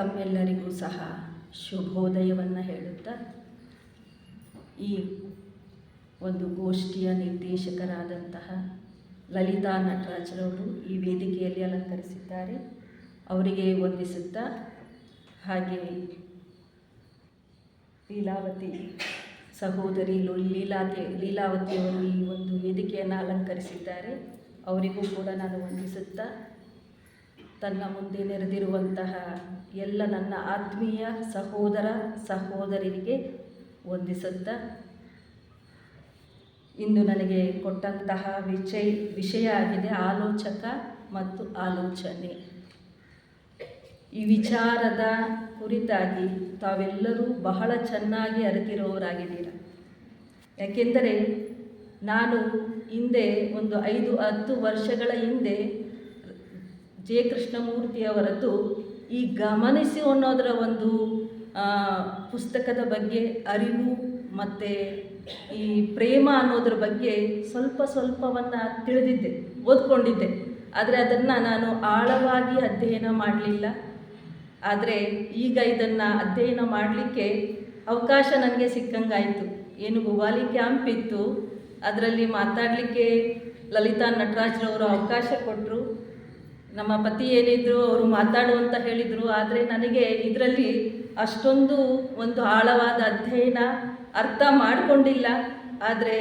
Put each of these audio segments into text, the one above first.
ತಮ್ಮೆಲ್ಲರಿಗೂ ಸಹ ಶುಭೋದಯವನ್ನು ಹೇಳುತ್ತಾ, ಈ ಒಂದು ಗೋಷ್ಠಿಯ ನಿರ್ದೇಶಕರಾದಂತಹ ಲಲಿತಾ ನಟರಾಜರವರು ಈ ವೇದಿಕೆಯಲ್ಲಿ ಅಲಂಕರಿಸಿದ್ದಾರೆ. ಅವರಿಗೆ ವಂದಿಸುತ್ತಾ, ಹಾಗೆ ಲೀಲಾವತಿ ಸಹೋದರಿ ಲೀಲಾತಿ, ಲೀಲಾವತಿಯವರು ಈ ಒಂದು ವೇದಿಕೆಯನ್ನು ಅಲಂಕರಿಸಿದ್ದಾರೆ. ಅವರಿಗೂ ಕೂಡ ನಾನು ವಂದಿಸುತ್ತಾ ತನ್ನ ಮುಂದೆ ನೆರೆದಿರುವಂತಹ ಎಲ್ಲ ನನ್ನ ಆತ್ಮೀಯ ಸಹೋದರ ಸಹೋದರಿಗೆ ವಂದಿಸುತ್ತಾ ಇಂದು ನನಗೆ ಕೊಟ್ಟಂತಹ ವಿಷಯ ವಿಷಯ ಆಗಿದೆ ಆಲೋಚಕ ಮತ್ತು ಆಲೋಚನೆ. ಈ ವಿಚಾರದ ಕುರಿತಾಗಿ ತಾವೆಲ್ಲರೂ ಬಹಳ ಚೆನ್ನಾಗಿ ಅರಿತಿರುವವರಾಗಿದ್ದೀರ ಯಾಕೆಂದರೆ ನಾನು ಹಿಂದೆ ಒಂದು ಐದು ಹತ್ತು ವರ್ಷಗಳ ಹಿಂದೆ ಜೆ ಕೃಷ್ಣಮೂರ್ತಿಯವರದ್ದು ಈ ಗಮನಿಸಿ ಅನ್ನೋದರ ಒಂದು ಪುಸ್ತಕದ ಬಗ್ಗೆ ಅರಿವು ಮತ್ತು ಈ ಪ್ರೇಮ ಅನ್ನೋದ್ರ ಬಗ್ಗೆ ಸ್ವಲ್ಪ ಸ್ವಲ್ಪವನ್ನು ತಿಳಿದಿದ್ದೆ, ಓದ್ಕೊಂಡಿದ್ದೆ. ಆದರೆ ಅದನ್ನು ನಾನು ಆಳವಾಗಿ ಅಧ್ಯಯನ ಮಾಡಲಿಲ್ಲ. ಆದರೆ ಈಗ ಇದನ್ನು ಅಧ್ಯಯನ ಮಾಡಲಿಕ್ಕೆ ಅವಕಾಶ ನನಗೆ ಸಿಕ್ಕಂಗಾಯಿತು. ಏನು ಗುವಾಲಿ ಕ್ಯಾಂಪ್ ಇತ್ತು. ಅದರಲ್ಲಿ ಮಾತಾಡಲಿಕ್ಕೆ ಲಲಿತಾ ನಟರಾಜ್ರವರು ಅವಕಾಶ ಕೊಟ್ಟರು ನಮ್ಮ ಪತಿ ಏನಿದ್ರು ಅವರು ಮಾತಾಡು ಅಂತ ಹೇಳಿದರು, ಆದರೆ ನನಗೆ ಇದರಲ್ಲಿ ಅಷ್ಟೊಂದು ಒಂದು ಆಳವಾದ ಅಧ್ಯಯನ ಅರ್ಥ ಮಾಡಿಕೊಂಡಿಲ್ಲ. ಆದರೆ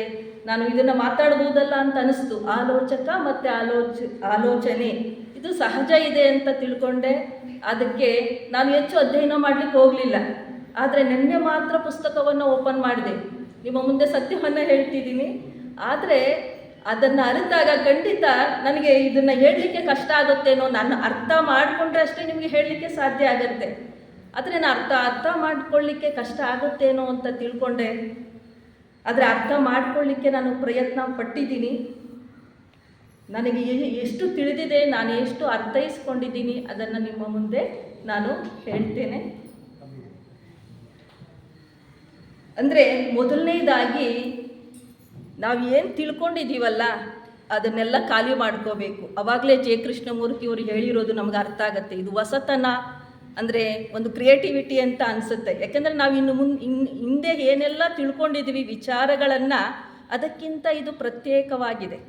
ನಾನು ಇದನ್ನು ಮಾತಾಡ್ಬೋದಲ್ಲ ಅಂತ ಅನಿಸ್ತು. ಆಲೋಚಕ ಮತ್ತು ಆಲೋಚ, ಆಲೋಚನೆ. ಇದು ಸಹಜ ಇದೆ ಅಂತ ತಿಳ್ಕೊಂಡೆ. ಅದಕ್ಕೆ ನಾನು ಹೆಚ್ಚು ಅಧ್ಯಯನ ಮಾಡಲಿಕ್ಕೆ ಹೋಗಲಿಲ್ಲ. ಆದರೆ ನಿನ್ನೆ ಮಾತ್ರ ಪುಸ್ತಕವನ್ನು ಓಪನ್ ಮಾಡಿದೆ. ನಿಮ್ಮ ಮುಂದೆ ಸತ್ಯವನ್ನು ಹೇಳ್ತಿದ್ದೀನಿ. ಆದರೆ ಅದನ್ನು ಅರಿತಾಗ ಖಂಡಿತ ನನಗೆ ಇದನ್ನು ಹೇಳಲಿಕ್ಕೆ ಕಷ್ಟ ಆಗುತ್ತೇನೋ ನಾನು ಅರ್ಥ ಮಾಡಿಕೊಂಡ್ರೆ ಅಷ್ಟೇ ನಿಮಗೆ ಹೇಳಲಿಕ್ಕೆ ಸಾಧ್ಯ ಆಗುತ್ತೆ. ಆದರೆ ನಾನು ಅರ್ಥ ಅರ್ಥ ಮಾಡ್ಕೊಳ್ಳಿಕ್ಕೆ ಕಷ್ಟ ಆಗುತ್ತೇನೋ ಅಂತ ತಿಳ್ಕೊಂಡೆ. ಆದರೆ ಅರ್ಥ ಮಾಡ್ಕೊಳ್ಳಿಕ್ಕೆ ನಾನು ಪ್ರಯತ್ನ ಪಟ್ಟಿದ್ದೀನಿ. ನನಗೆ ಎಷ್ಟು ತಿಳಿದಿದೆ, ನಾನು ಎಷ್ಟು ಅರ್ಥೈಸ್ಕೊಂಡಿದ್ದೀನಿ ಅದನ್ನು ನಿಮ್ಮ ಮುಂದೆ ನಾನು ಹೇಳ್ತೇನೆ. ಅಂದರೆ ಮೊದಲನೇದಾಗಿ ನಾವು ಏನು ತಿಳ್ಕೊಂಡಿದ್ದೀವಲ್ಲ ಅದನ್ನೆಲ್ಲ ಖಾಲಿ ಮಾಡ್ಕೋಬೇಕು. ಅವಾಗಲೇ ಜೆ ಕೃಷ್ಣಮೂರ್ತಿ ಅವರು ಹೇಳಿರೋದು ನಮ್ಗೆ ಅರ್ಥ ಆಗುತ್ತೆ. ಇದು ಹೊಸತನ ಅಂದರೆ ಒಂದು ಕ್ರಿಯೇಟಿವಿಟಿ ಅಂತ ಅನಿಸುತ್ತೆ. ಯಾಕಂದರೆ ನಾವು ಇನ್ನು ಮುನ್ ಹಿಂದೆ ಏನೆಲ್ಲ ತಿಳ್ಕೊಂಡಿದ್ದೀವಿ ವಿಚಾರಗಳನ್ನು, ಅದಕ್ಕಿಂತ ಇದು ಪ್ರತ್ಯೇಕವಾಗಿದೆ.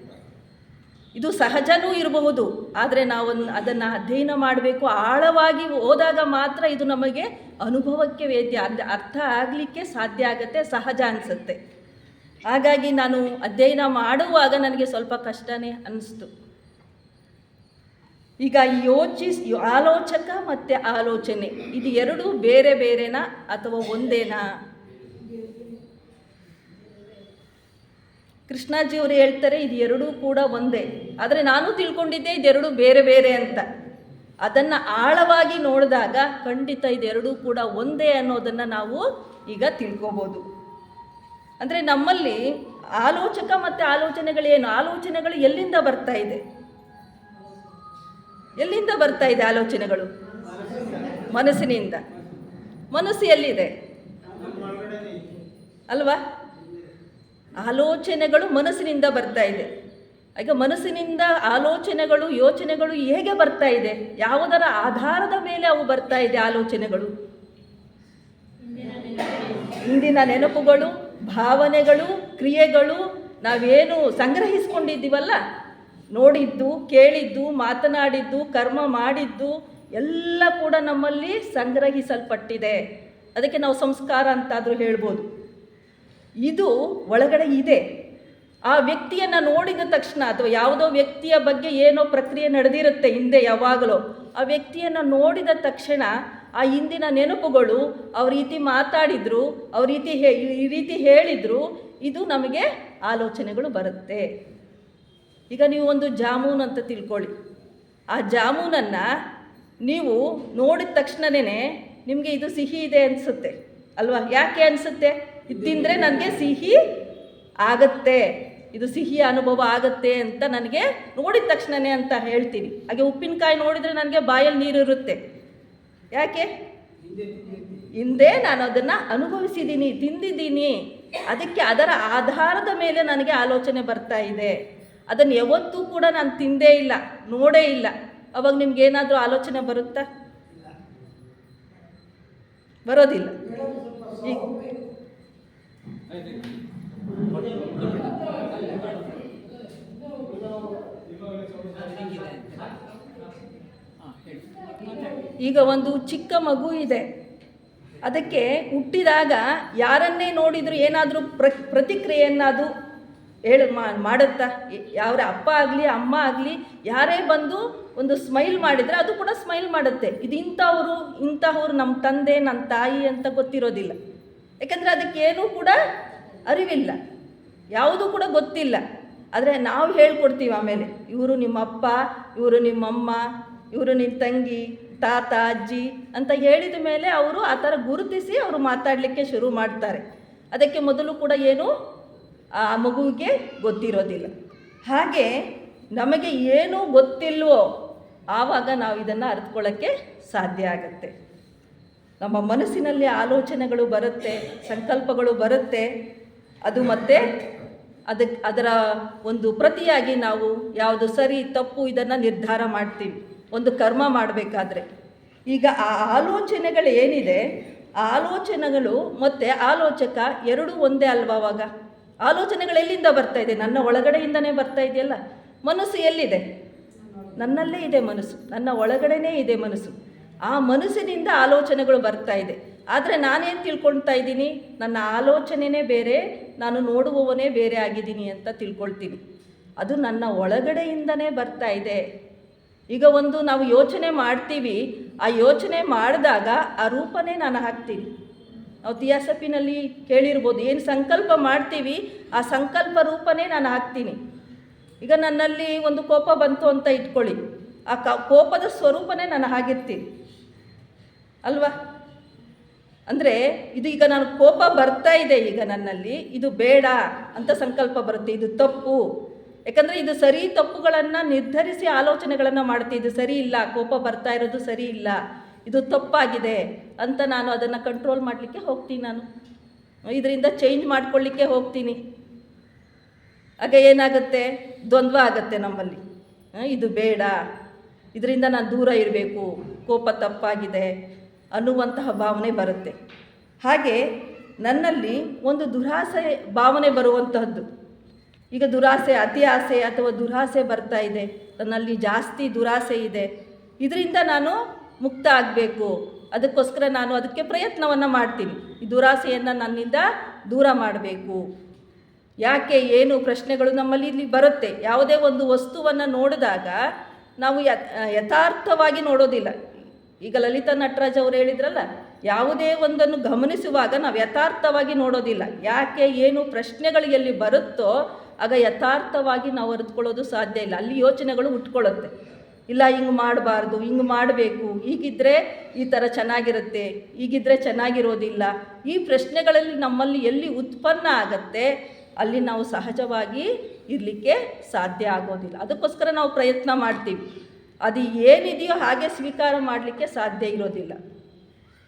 ಇದು ಸಹಜನೂ ಇರಬಹುದು, ಆದರೆ ನಾವು ಅದನ್ನು ಅಧ್ಯಯನ ಮಾಡಬೇಕು, ಆಳವಾಗಿ ಹೋದಾಗ ಮಾತ್ರ ಇದು ನಮಗೆ ಅನುಭವಕ್ಕೆ ವೇದ್ಯ, ಅರ್ಥ ಆಗಲಿಕ್ಕೆ ಸಾಧ್ಯ ಆಗುತ್ತೆ, ಸಹಜ ಅನಿಸುತ್ತೆ. ಹಾಗಾಗಿ ನಾನು ಅಧ್ಯಯನ ಮಾಡುವಾಗ ನನಗೆ ಸ್ವಲ್ಪ ಕಷ್ಟನೇ ಅನ್ನಿಸ್ತು ಈಗ ಯೋಚಿಸ್, ಆಲೋಚಕ ಮತ್ತು ಆಲೋಚನೆ, ಇದು ಎರಡೂ ಬೇರೆ ಬೇರೆನಾ ಅಥವಾ ಒಂದೇನಾ? ಕೃಷ್ಣಾಜಿಯವರು ಹೇಳ್ತಾರೆ, ಇದು ಎರಡೂ ಕೂಡ ಒಂದೇ. ಆದರೆ ನಾನು ತಿಳ್ಕೊಂಡಿದ್ದೆ ಇದೆರಡೂ ಬೇರೆ ಬೇರೆ ಅಂತ. ಅದನ್ನು ಆಳವಾಗಿ ನೋಡಿದಾಗ ಖಂಡಿತ ಇದೆರಡೂ ಕೂಡ ಒಂದೇ ಅನ್ನೋದನ್ನು ನಾವು ಈಗ ತಿಳ್ಕೊಬೋದು. ಅಂದರೆ ನಮ್ಮಲ್ಲಿ ಆಲೋಚಕ ಮತ್ತು ಆಲೋಚನೆಗಳೇನು ಆಲೋಚನೆಗಳು ಎಲ್ಲಿಂದ ಬರ್ತಾ ಇದೆ? ಎಲ್ಲಿಂದ ಬರ್ತಾ ಇದೆ ಆಲೋಚನೆಗಳು? ಮನಸ್ಸಿನಿಂದ. ಮನಸ್ಸು ಎಲ್ಲಿದೆ? ಅಲ್ವಾ? ಆಲೋಚನೆಗಳು ಮನಸ್ಸಿನಿಂದ ಬರ್ತಾ ಇದೆ. ಈಗ ಮನಸ್ಸಿನಿಂದ ಆಲೋಚನೆಗಳು, ಯೋಚನೆಗಳು ಹೇಗೆ ಬರ್ತಾ ಇದೆ? ಯಾವುದರ ಆಧಾರದ ಮೇಲೆ ಅವು ಬರ್ತಾ ಇದೆ ಆಲೋಚನೆಗಳು? ಇಂದಿನ ನೆನಪುಗಳು ಭಾವನೆಗಳು, ಕ್ರಿಯೆಗಳು ನಾವೇನು ಸಂಗ್ರಹಿಸ್ಕೊಂಡಿದ್ದೀವಲ್ಲ? ನೋಡಿದ್ದು, ಕೇಳಿದ್ದು, ಮಾತನಾಡಿದ್ದು, ಕರ್ಮ ಮಾಡಿದ್ದು ಎಲ್ಲ ಕೂಡ ನಮ್ಮಲ್ಲಿ ಸಂಗ್ರಹಿಸಲ್ಪಟ್ಟಿದೆ. ಅದಕ್ಕೆ ನಾವು ಸಂಸ್ಕಾರ ಅಂತಾದರೂ ಹೇಳ್ಬೋದು. ಇದು ಒಳಗಡೆ ಇದೆ. ಆ ವ್ಯಕ್ತಿಯನ್ನು ನೋಡಿದ ತಕ್ಷಣ ಅಥವಾ ಯಾವುದೋ ವ್ಯಕ್ತಿಯ ಬಗ್ಗೆ ಏನೋ ಪ್ರಕ್ರಿಯೆ ನಡೆದಿರುತ್ತೆ ಹಿಂದೆ ಯಾವಾಗಲೋ, ಆ ವ್ಯಕ್ತಿಯನ್ನು ನೋಡಿದ ತಕ್ಷಣ ಆ ಹಿಂದಿನ ನೆನಪುಗಳು ಅವ್ರ ರೀತಿ ಮಾತಾಡಿದ್ರು, ಅವ್ರ ರೀತಿ ಹೇ, ಈ ರೀತಿ ಹೇಳಿದ್ರು, ಇದು ನಮಗೆ ಆಲೋಚನೆಗಳು ಬರುತ್ತೆ. ಈಗ ನೀವು ಒಂದು ಜಾಮೂನ್ ಅಂತ ತಿಳ್ಕೊಳ್ಳಿ. ಆ ಜಾಮೂನನ್ನು ನೀವು ನೋಡಿದ ತಕ್ಷಣವೇ ನಿಮಗೆ ಇದು ಸಿಹಿ ಇದೆ ಅನಿಸುತ್ತೆ, ಅಲ್ವಾ? ಯಾಕೆ ಅನಿಸುತ್ತೆ? ಇದು ತಿಂದರೆ ನನಗೆ ಸಿಹಿ ಆಗತ್ತೆ, ಇದು ಸಿಹಿ ಅನುಭವ ಆಗತ್ತೆ ಅಂತ ನನಗೆ ನೋಡಿದ ತಕ್ಷಣವೇ ಅಂತ ಹೇಳ್ತೀನಿ. ಹಾಗೆ ಉಪ್ಪಿನಕಾಯಿ ನೋಡಿದರೆ ನನಗೆ ಬಾಯಲ್ಲಿ ನೀರು ಇರುತ್ತೆ. ಯಾಕೆ? ಹಿಂದೆ ನಾನು ಅದನ್ನು ಅನುಭವಿಸಿದ್ದೀನಿ ತಿಂದಿದ್ದೀನಿ. ಅದಕ್ಕೆ ಅದರ ಆಧಾರದ ಮೇಲೆ ನನಗೆ ಆಲೋಚನೆ ಬರ್ತಾ ಇದೆ. ಅದನ್ನು ಯಾವತ್ತೂ ಕೂಡ ನಾನು ತಿಂದೇ ಇಲ್ಲ ನೋಡೇ ಇಲ್ಲ. ಅವಾಗ ನಿಮ್ಗೆ ಏನಾದರೂ ಆಲೋಚನೆ ಬರುತ್ತಾ? ಬರೋದಿಲ್ಲ. ಈಗ ಈಗ ಒಂದು ಚಿಕ್ಕ ಮಗು ಇದೆ. ಅದಕ್ಕೆ ಹುಟ್ಟಿದಾಗ ಯಾರನ್ನೇ ನೋಡಿದ್ರು ಏನಾದರೂ ಪ್ರ ಹೇಳಿ ಹೇಳು ಮಾಡುತ್ತಾ? ಯಾರೇ ಅಪ್ಪ ಆಗಲಿ, ಅಮ್ಮ ಆಗಲಿ, ಯಾರೇ ಬಂದು ಒಂದು ಸ್ಮೈಲ್ ಮಾಡಿದರೆ ಅದು ಕೂಡ ಸ್ಮೈಲ್ ಮಾಡುತ್ತೆ. ಇದು ಇಂಥವರು, ಇಂಥವ್ರು ನಮ್ಮ ತಂದೆ ನನ್ನ ತಾಯಿ ಅಂತ ಗೊತ್ತಿರೋದಿಲ್ಲ. ಯಾಕಂದರೆ ಅದಕ್ಕೇನೂ ಕೂಡ ಅರಿವಿಲ್ಲ. ಯಾವುದೂ ಕೂಡ ಗೊತ್ತಿಲ್ಲ. ಆದರೆ ನಾವು ಹೇಳ್ಕೊಡ್ತೀವಿ ಆಮೇಲೆ, ಇವರು ನಿಮ್ಮ ಅಪ್ಪ, ಇವರು ನಿಮ್ಮಮ್ಮ ಇವರು ನಿನ್ನ ತಂಗಿ, ತಾತ, ಅಜ್ಜಿ ಅಂತ ಹೇಳಿದ ಮೇಲೆ ಅವರು ಆ ಥರ ಗುರುತಿಸಿ ಅವರು ಮಾತಾಡಲಿಕ್ಕೆ ಶುರು ಮಾಡ್ತಾರೆ. ಅದಕ್ಕೆ ಮೊದಲು ಕೂಡ ಏನು ಆ ಮಗುವಿಗೆ ಗೊತ್ತಿರೋದಿಲ್ಲ. ಹಾಗೆ ನಮಗೆ ಏನೂ ಗೊತ್ತಿಲ್ವೋ ಆವಾಗ ನಾವು ಇದನ್ನು ಅರಿತುಕೊಳ್ಳೋಕ್ಕೆ ಸಾಧ್ಯ ಆಗುತ್ತೆ. ನಮ್ಮ ಮನಸ್ಸಿನಲ್ಲಿ ಆಲೋಚನೆಗಳು ಬರುತ್ತೆ, ಸಂಕಲ್ಪಗಳು ಬರುತ್ತೆ. ಅದು ಮತ್ತೆ ಅದಕ್ಕೆ ಅದರ ಒಂದು ಪ್ರತಿಯಾಗಿ ನಾವು ಯಾವುದು ಸರಿ, ತಪ್ಪು ಇದನ್ನು ನಿರ್ಧಾರ ಮಾಡ್ತೀವಿ. ಒಂದು ಕರ್ಮ ಮಾಡಬೇಕಾದ್ರೆ. ಈಗ ಆ ಆಲೋಚನೆಗಳು ಏನಿದೆ? ಆಲೋಚನೆಗಳು ಮತ್ತು ಆಲೋಚಕ ಎರಡೂ ಒಂದೇ ಅಲ್ವಾ ಅವಾಗ? ಆಲೋಚನೆಗಳು ಎಲ್ಲಿಂದ ಬರ್ತಾ ಇದೆ? ನನ್ನ ಒಳಗಡೆಯಿಂದನೇ ಬರ್ತಾ ಇದೆಯಲ್ಲ? ಮನಸ್ಸು ಎಲ್ಲಿದೆ? ನನ್ನಲ್ಲೇ ಇದೆ ಮನಸ್ಸು. ನನ್ನ ಒಳಗಡೆನೇ ಇದೆ ಮನಸ್ಸು. ಆ ಮನಸ್ಸಿನಿಂದ ಆಲೋಚನೆಗಳು ಬರ್ತಾ ಇದೆ. ಆದರೆ ನಾನೇನು ತಿಳ್ಕೊಳ್ತಾ ಇದ್ದೀನಿ? ನನ್ನ ಆಲೋಚನೆನೇ ಬೇರೆ, ನಾನು ನೋಡುವವನೇ ಬೇರೆ ಆಗಿದ್ದೀನಿ ಅಂತ ತಿಳ್ಕೊಳ್ತೀನಿ. ಅದು ನನ್ನ ಒಳಗಡೆಯಿಂದನೇ ಬರ್ತಾ ಇದೆ. ಈಗ ಒಂದು ನಾವು ಯೋಚನೆ ಮಾಡ್ತೀವಿ, ಆ ಯೋಚನೆ ಮಾಡಿದಾಗ ಆ ರೂಪನೇ ನಾನು ಹಾಕ್ತೀನಿ. ನಾವು ತಿಯಾಸಪಿನಲ್ಲಿ ಕೇಳಿರ್ಬೋದು, ಏನು ಸಂಕಲ್ಪ ಮಾಡ್ತೀವಿ, ಆ ಸಂಕಲ್ಪ ರೂಪನೇ ನಾನು ಹಾಕ್ತೀನಿ. ಈಗ ನನ್ನಲ್ಲಿ ಒಂದು ಕೋಪ ಬಂತು ಅಂತ ಇಟ್ಕೊಳ್ಳಿ, ಆ ಕ, ಕೋಪದ ಸ್ವರೂಪನೇ ನಾನು ಹಾಗಿರ್ತೀನಿ. ಅಲ್ವಾ? ಅಂದರೆ ಇದು ಈಗ ನಾನು ಕೋಪ ಬರ್ತಾ ಇದೆ ಈಗ ನನ್ನಲ್ಲಿ, ಇದು ಬೇಡ ಅಂತ ಸಂಕಲ್ಪ ಬರುತ್ತೆ, ಇದು ತಪ್ಪು. ಯಾಕಂದರೆ ಇದು ಸರಿ ತಪ್ಪುಗಳನ್ನು ನಿರ್ಧರಿಸಿ ಆಲೋಚನೆಗಳನ್ನು ಮಾಡ್ತೀವಿ ಇದು ಸರಿ ಇಲ್ಲ, ಕೋಪ ಬರ್ತಾ ಇರೋದು ಸರಿ ಇಲ್ಲ, ಇದು ತಪ್ಪಾಗಿದೆ ಅಂತ ನಾನು ಅದನ್ನು ಕಂಟ್ರೋಲ್ ಮಾಡಲಿಕ್ಕೆ ಹೋಗ್ತೀನಿ ನಾನು. ಇದರಿಂದ ಚೇಂಜ್ ಮಾಡ್ಕೊಳ್ಳಿಕ್ಕೆ ಹೋಗ್ತೀನಿ. ಆಗ ಏನಾಗುತ್ತೆ? ದ್ವಂದ್ವ ಆಗುತ್ತೆ ನಮ್ಮಲ್ಲಿ. ಇದು ಬೇಡ. ಇದರಿಂದ ನಾನು ದೂರ ಇರಬೇಕು. ಕೋಪ ತಪ್ಪಾಗಿದೆ ಅನ್ನುವಂತಹ ಭಾವನೆ ಬರುತ್ತೆ. ಹಾಗೆ ನನ್ನಲ್ಲಿ ಒಂದು ದುರಾಸೆ ಭಾವನೆ ಬರುವಂತಹದ್ದು. ಈಗ ದುರಾಸೆ, ಅತಿ ಆಸೆ ಅಥವಾ ದುರಾಸೆ ಬರ್ತಾ ಇದೆ. ನನ್ನಲ್ಲಿ ಜಾಸ್ತಿ ದುರಾಸೆ ಇದೆ. ಇದರಿಂದ ನಾನು ಮುಕ್ತ ಆಗಬೇಕು. ಅದಕ್ಕೋಸ್ಕರ ನಾನು ಅದಕ್ಕೆ ಪ್ರಯತ್ನವನ್ನು ಮಾಡ್ತೀನಿ. ಈ ದುರಾಸೆಯನ್ನು ನನ್ನಿಂದ ದೂರ ಮಾಡಬೇಕು. ಯಾಕೆ ಏನು ಪ್ರಶ್ನೆಗಳು ನಮ್ಮಲ್ಲಿ ಇಲ್ಲಿ ಬರುತ್ತೆ. ಯಾವುದೇ ಒಂದು ವಸ್ತುವನ್ನು ನೋಡಿದಾಗ ನಾವು ಯಥ್ ಯಥಾರ್ಥವಾಗಿ ನೋಡೋದಿಲ್ಲ. ಈಗ ಲಲಿತಾ ನಟರಾಜ್ ಅವರು ಹೇಳಿದ್ರಲ್ಲ, ಯಾವುದೇ ಒಂದನ್ನು ಗಮನಿಸುವಾಗ ನಾವು ಯಥಾರ್ಥವಾಗಿ ನೋಡೋದಿಲ್ಲ. ಯಾಕೆ ಏನು ಪ್ರಶ್ನೆಗಳು ಎಲ್ಲಿ ಬರುತ್ತೋ ಆಗ ಯಥಾರ್ಥವಾಗಿ ನಾವು ಅರಿತ್ಕೊಳ್ಳೋದು ಸಾಧ್ಯ ಇಲ್ಲ. ಅಲ್ಲಿ ಯೋಚನೆಗಳು ಹುಟ್ಕೊಳ್ಳುತ್ತೆ ಇಲ್ಲ, ಹಿಂಗೆ ಮಾಡಬಾರ್ದು, ಹಿಂಗೆ ಮಾಡಬೇಕು. ಹೀಗಿದ್ದರೆ ಈ ಥರ ಚೆನ್ನಾಗಿರುತ್ತೆ ಹೀಗಿದ್ದರೆ ಚೆನ್ನಾಗಿರೋದಿಲ್ಲ. ಈ ಪ್ರಶ್ನೆಗಳಲ್ಲಿ ನಮ್ಮಲ್ಲಿ ಎಲ್ಲಿ ಉತ್ಪನ್ನ ಆಗತ್ತೆ, ಅಲ್ಲಿ ನಾವು ಸಹಜವಾಗಿ ಇರಲಿಕ್ಕೆ ಸಾಧ್ಯ ಆಗೋದಿಲ್ಲ. ಅದಕ್ಕೋಸ್ಕರ ನಾವು ಪ್ರಯತ್ನ ಮಾಡ್ತೀವಿ. ಅದು ಏನಿದೆಯೋ ಹಾಗೆ ಸ್ವೀಕಾರ ಮಾಡಲಿಕ್ಕೆ ಸಾಧ್ಯ ಇರೋದಿಲ್ಲ.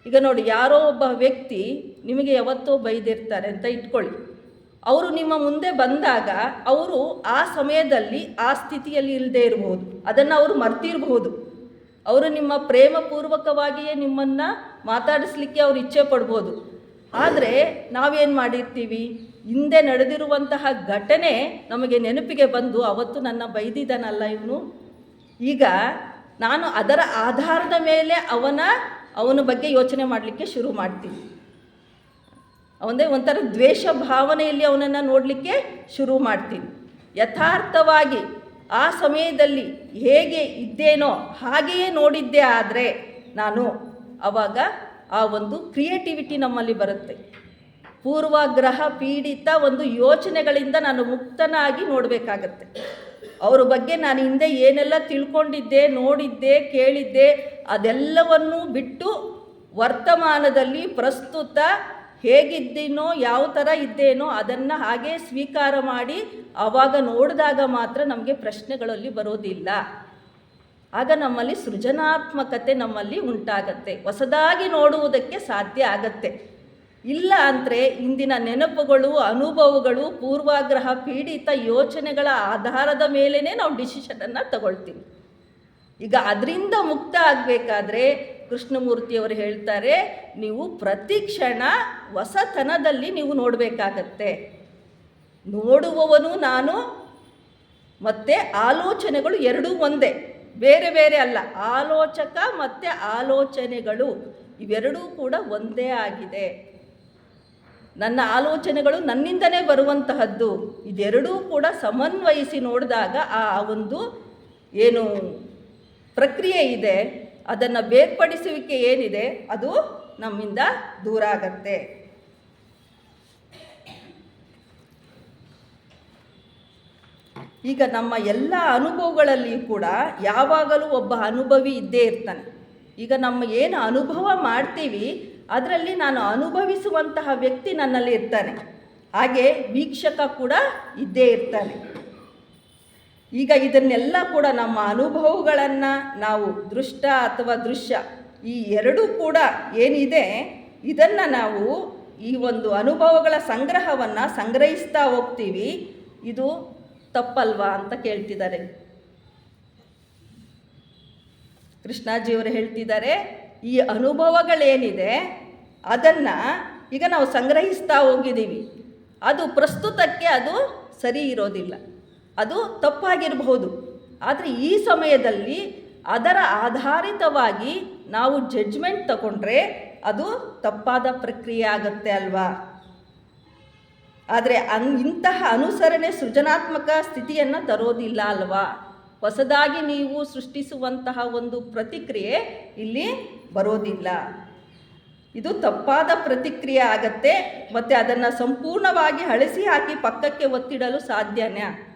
ಈಗ ನೋಡಿ, ಯಾರೋ ಒಬ್ಬ ವ್ಯಕ್ತಿ ನಿಮಗೆ ಯಾವತ್ತೋ ಬೈದಿರ್ತಾರೆ ಅಂತ ಇಟ್ಕೊಳ್ಳಿ. ಅವರು ನಿಮ್ಮ ಮುಂದೆ ಬಂದಾಗ ಅವರು ಆ ಸಮಯದಲ್ಲಿ ಆ ಸ್ಥಿತಿಯಲ್ಲಿ ಇಲ್ಲದೆ ಇರಬಹುದು. ಅದನ್ನು ಅವರು ಮರ್ತಿರಬಹುದು. ಅವರು ನಿಮ್ಮ ಪ್ರೇಮಪೂರ್ವಕವಾಗಿಯೇ ನಿಮ್ಮನ್ನು ಮಾತಾಡಿಸ್ಲಿಕ್ಕೆ ಅವರು ಇಚ್ಛೆ ಪಡ್ಬೋದು. ಆದರೆ ನಾವೇನು ಮಾಡಿರ್ತೀವಿ? ಹಿಂದೆ ನಡೆದಿರುವಂತಹ ಘಟನೆ ನಮಗೆ ನೆನಪಿಗೆ ಬಂದು ಅವತ್ತು ನನ್ನ ಬೈದಿದ್ದಾನಲ್ಲ ಇವನು? ಈಗ ನಾನು ಅದರ ಆಧಾರದ ಮೇಲೆ ಅವನ ಅವನ ಬಗ್ಗೆ ಯೋಚನೆ ಮಾಡಲಿಕ್ಕೆ ಶುರು ಮಾಡ್ತೀನಿ. ಅವನೇ ಒಂಥರ ದ್ವೇಷ ಭಾವನೆಯಲ್ಲಿ ಅವನನ್ನು ನೋಡಲಿಕ್ಕೆ ಶುರು ಮಾಡ್ತೀನಿ. ಯಥಾರ್ಥವಾಗಿ ಆ ಸಮಯದಲ್ಲಿ ಹೇಗೆ ಇದ್ದೇನೋ ಹಾಗೆಯೇ ನೋಡಿದ್ದೆ ಆದರೆ ನಾನು ಆವಾಗ ಆ ಒಂದು ಕ್ರಿಯೇಟಿವಿಟಿ ನಮ್ಮಲ್ಲಿ ಬರುತ್ತೆ. ಪೂರ್ವಗ್ರಹ ಪೀಡಿತ ಒಂದು ಯೋಚನೆಗಳಿಂದ ನಾನು ಮುಕ್ತನಾಗಿ ನೋಡಬೇಕಾಗತ್ತೆ. ಅವ್ರ ಬಗ್ಗೆ ನಾನು ಹಿಂದೆ ಏನೆಲ್ಲ ತಿಳ್ಕೊಂಡಿದ್ದೆ, ನೋಡಿದ್ದೆ, ಕೇಳಿದ್ದೆ ಅದೆಲ್ಲವನ್ನೂ ಬಿಟ್ಟು ವರ್ತಮಾನದಲ್ಲಿ ಪ್ರಸ್ತುತ ಹೇಗಿದ್ದೀನೋ, ಯಾವ ಥರ ಇದ್ದೇನೋ ಅದನ್ನು ಹಾಗೆ ಸ್ವೀಕಾರ ಮಾಡಿ ಆವಾಗ ನೋಡಿದಾಗ ಮಾತ್ರ ನಮಗೆ ಪ್ರಶ್ನೆಗಳಲ್ಲಿ ಬರೋದಿಲ್ಲ. ಆಗ ನಮ್ಮಲ್ಲಿ ಸೃಜನಾತ್ಮಕತೆ ನಮ್ಮಲ್ಲಿ ಉಂಟಾಗತ್ತೆ. ಹೊಸದಾಗಿ ನೋಡುವುದಕ್ಕೆ ಸಾಧ್ಯ ಆಗತ್ತೆ. ಇಲ್ಲ ಅಂದರೆ ಇಂದಿನ ನೆನಪುಗಳು, ಅನುಭವಗಳು, ಪೂರ್ವಾಗ್ರಹ, ಪೀಡಿತ ಯೋಚನೆಗಳ ಆಧಾರದ ಮೇಲೇ ನಾವು ಡಿಸಿಷನನ್ನು ತಗೊಳ್ತೀವಿ. ಈಗ ಅದರಿಂದ ಮುಕ್ತ ಆಗಬೇಕಾದ್ರೆ ಕೃಷ್ಣಮೂರ್ತಿಯವರು ಹೇಳ್ತಾರೆ, ನೀವು ಪ್ರತಿ ಕ್ಷಣ ಹೊಸತನದಲ್ಲಿ ನೀವು ನೋಡಬೇಕಾಗತ್ತೆ. ನೋಡುವವನು ನಾನು, ಮತ್ತು ಆಲೋಚನೆಗಳು ಎರಡೂ ಒಂದೇ, ಬೇರೆ ಬೇರೆ ಅಲ್ಲ, ಆಲೋಚಕ ಮತ್ತು ಆಲೋಚನೆಗಳು, ಇವೆರಡೂ ಕೂಡ ಒಂದೇ ಆಗಿದೆ. ನನ್ನ ಆಲೋಚನೆಗಳು ನನ್ನಿಂದಲೇ ಬರುವಂತಹದ್ದು, ಇದೆರಡೂ ಕೂಡ ಸಮನ್ವಯಿಸಿ ನೋಡಿದಾಗ ಆ ಒಂದು ಏನು ಪ್ರಕ್ರಿಯೆ ಇದೆ. ಅದನ್ನು ಬೇರ್ಪಡಿಸುವಿಕೆ ಏನಿದೆ, ಅದು ನಮ್ಮಿಂದ ದೂರ ಆಗತ್ತೆ. ಈಗ ನಮ್ಮ ಎಲ್ಲ ಅನುಭವಗಳಲ್ಲಿಯೂ ಕೂಡ ಯಾವಾಗಲೂ ಒಬ್ಬ ಅನುಭವಿ ಇದ್ದೇ ಇರ್ತಾನೆ. ಈಗ ನಮ್ಮ ಏನು ಅನುಭವ ಮಾಡ್ತೀವಿ, ಅದರಲ್ಲಿ ನಾನು ಅನುಭವಿಸುವಂತಹ ವ್ಯಕ್ತಿ ನನ್ನಲ್ಲಿ ಇರ್ತಾನೆ. ಹಾಗೆ ವೀಕ್ಷಕ ಕೂಡ ಇದ್ದೇ ಇರ್ತಾನೆ. ಈಗ ಇದನ್ನೆಲ್ಲ ಕೂಡ ನಮ್ಮ ಅನುಭವಗಳನ್ನು ನಾವು ದೃಷ್ಟ ಅಥವಾ ದೃಶ್ಯ ಈ ಎರಡೂ ಕೂಡ ಏನಿದೆ, ಇದನ್ನು ನಾವು ಈ ಒಂದು ಅನುಭವಗಳ ಸಂಗ್ರಹವನ್ನು ಸಂಗ್ರಹಿಸ್ತಾ ಹೋಗ್ತೀವಿ. ಇದು ತಪ್ಪಲ್ವಾ ಅಂತ ಕೇಳ್ತಿದ್ದಾರೆ. ಕೃಷ್ಣಾಜಿಯವರು ಹೇಳ್ತಿದ್ದಾರೆ, ಈ ಅನುಭವಗಳೇನಿದೆ, ಅದನ್ನು ಈಗ ನಾವು ಸಂಗ್ರಹಿಸ್ತಾ ಹೋಗಿದ್ದೀವಿ. ಅದು ಪ್ರಸ್ತುತಕ್ಕೆ ಅದು ಸರಿ ಇರೋದಿಲ್ಲ. ಅದು ತಪ್ಪಾಗಿರಬಹುದು. ಆದರೆ ಈ ಸಮಯದಲ್ಲಿ ಅದರ ಆಧಾರಿತವಾಗಿ ನಾವು ಜಡ್ಜ್ಮೆಂಟ್ ತಗೊಂಡ್ರೆ ಅದು ತಪ್ಪಾದ ಪ್ರಕ್ರಿಯೆ ಆಗುತ್ತೆ ಅಲ್ವಾ? ಆದರೆ ಅನ್, ಇಂತಹ ಅನುಸರಣೆ ಸೃಜನಾತ್ಮಕ ಸ್ಥಿತಿಯನ್ನು ತರೋದಿಲ್ಲ ಅಲ್ವಾ? ಹೊಸದಾಗಿ ನೀವು ಸೃಷ್ಟಿಸುವಂತಹ ಒಂದು ಪ್ರತಿಕ್ರಿಯೆ ಇಲ್ಲಿ ಬರೋದಿಲ್ಲ. ಇದು ತಪ್ಪಾದ ಪ್ರತಿಕ್ರಿಯೆ ಆಗತ್ತೆ, ಮತ್ತು ಅದನ್ನು ಸಂಪೂರ್ಣವಾಗಿ ಅಳಿಸಿ ಹಾಕಿ ಪಕ್ಕಕ್ಕೆ ಒತ್ತಿಡಲು ಸಾಧ್ಯನೇ?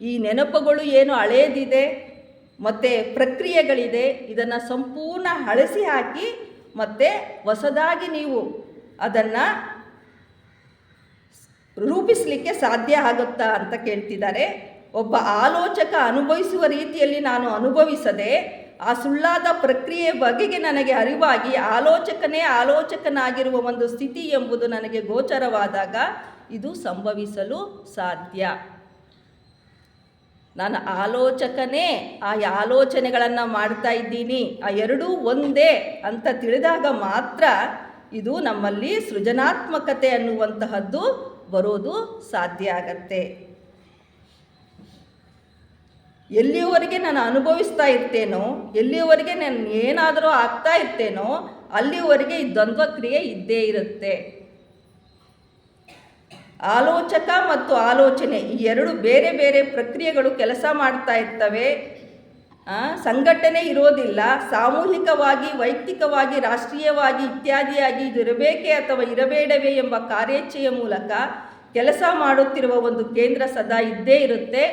ಈ ನೆನಪುಗಳು ಏನು ಹಳೇದಿದೆ ಮತ್ತು ಪ್ರಕ್ರಿಯೆಗಳಿದೆ, ಇದನ್ನು ಸಂಪೂರ್ಣ ಅಳಿಸಿ ಹಾಕಿ, ಮತ್ತು ಹೊಸದಾಗಿ ನೀವು ಅದನ್ನು ರೂಪಿಸಲಿಕ್ಕೆ ಸಾಧ್ಯ ಆಗುತ್ತಾ ಅಂತ ಕೇಳ್ತಿದ್ದಾರೆ. ಒಬ್ಬ ಆಲೋಚಕ ಅನುಭವಿಸುವ ರೀತಿಯಲ್ಲಿ ನಾನು ಅನುಭವಿಸದೆ, ಆ ಸುಳ್ಳಾದ ಪ್ರಕ್ರಿಯೆ ಬಗೆಗೆ ನನಗೆ ಅರಿವಾಗಿ ಆಲೋಚಕನೇ ಆಲೋಚಕನಾಗಿರುವ ಒಂದು ಸ್ಥಿತಿ ಎಂಬುದು ನನಗೆ ಗೋಚರವಾದಾಗ ಇದು ಸಂಭವಿಸಲು ಸಾಧ್ಯ. ನಾನು ಆಲೋಚಕನೇ ಆ ಆಲೋಚನೆಗಳನ್ನು ಮಾಡ್ತಾ ಇದ್ದೀನಿ. ಆ ಎರಡೂ ಒಂದೇ ಅಂತ ತಿಳಿದಾಗ ಮಾತ್ರ ಇದು ನಮ್ಮಲ್ಲಿ ಸೃಜನಾತ್ಮಕತೆ ಅನ್ನುವಂತಹದ್ದು ಬರೋದು ಸಾಧ್ಯ ಆಗತ್ತೆ. ಎಲ್ಲಿಯವರೆಗೆ ನಾನು ಅನುಭವಿಸ್ತಾ ಇರ್ತೇನೋ, ಎಲ್ಲಿಯವರೆಗೆ ನಾನು ಏನಾದರೂ ಆಗ್ತಾ ಇರ್ತೇನೋ, ಅಲ್ಲಿವರೆಗೆ ಈ ದ್ವಂದ್ವ ಕ್ರಿಯೆ ಇದ್ದೇ ಇರುತ್ತೆ. ಆಲೋಚಕ ಮತ್ತು ಆಲೋಚನೆ ಈ ಎರಡು ಬೇರೆ ಬೇರೆ ಪ್ರಕ್ರಿಯೆಗಳು ಕೆಲಸ ಮಾಡ್ತಾ ಇರ್ತವೆ. ಸಂಘಟನೆ ಇರೋದಿಲ್ಲ. ಸಾಮೂಹಿಕವಾಗಿ, ವೈಯಕ್ತಿಕವಾಗಿ, ರಾಷ್ಟ್ರೀಯವಾಗಿ ಇತ್ಯಾದಿಯಾಗಿ ಇದು ಇರಬೇಕೇ ಅಥವಾ ಇರಬೇಡವೇ ಎಂಬ ಕಾರ್ಯೇಚ್ಛೆಯ ಮೂಲಕ ಕೆಲಸ ಮಾಡುತ್ತಿರುವ ಒಂದು ಕೇಂದ್ರ ಸದಾ ಇದ್ದೇ ಇರುತ್ತೆ.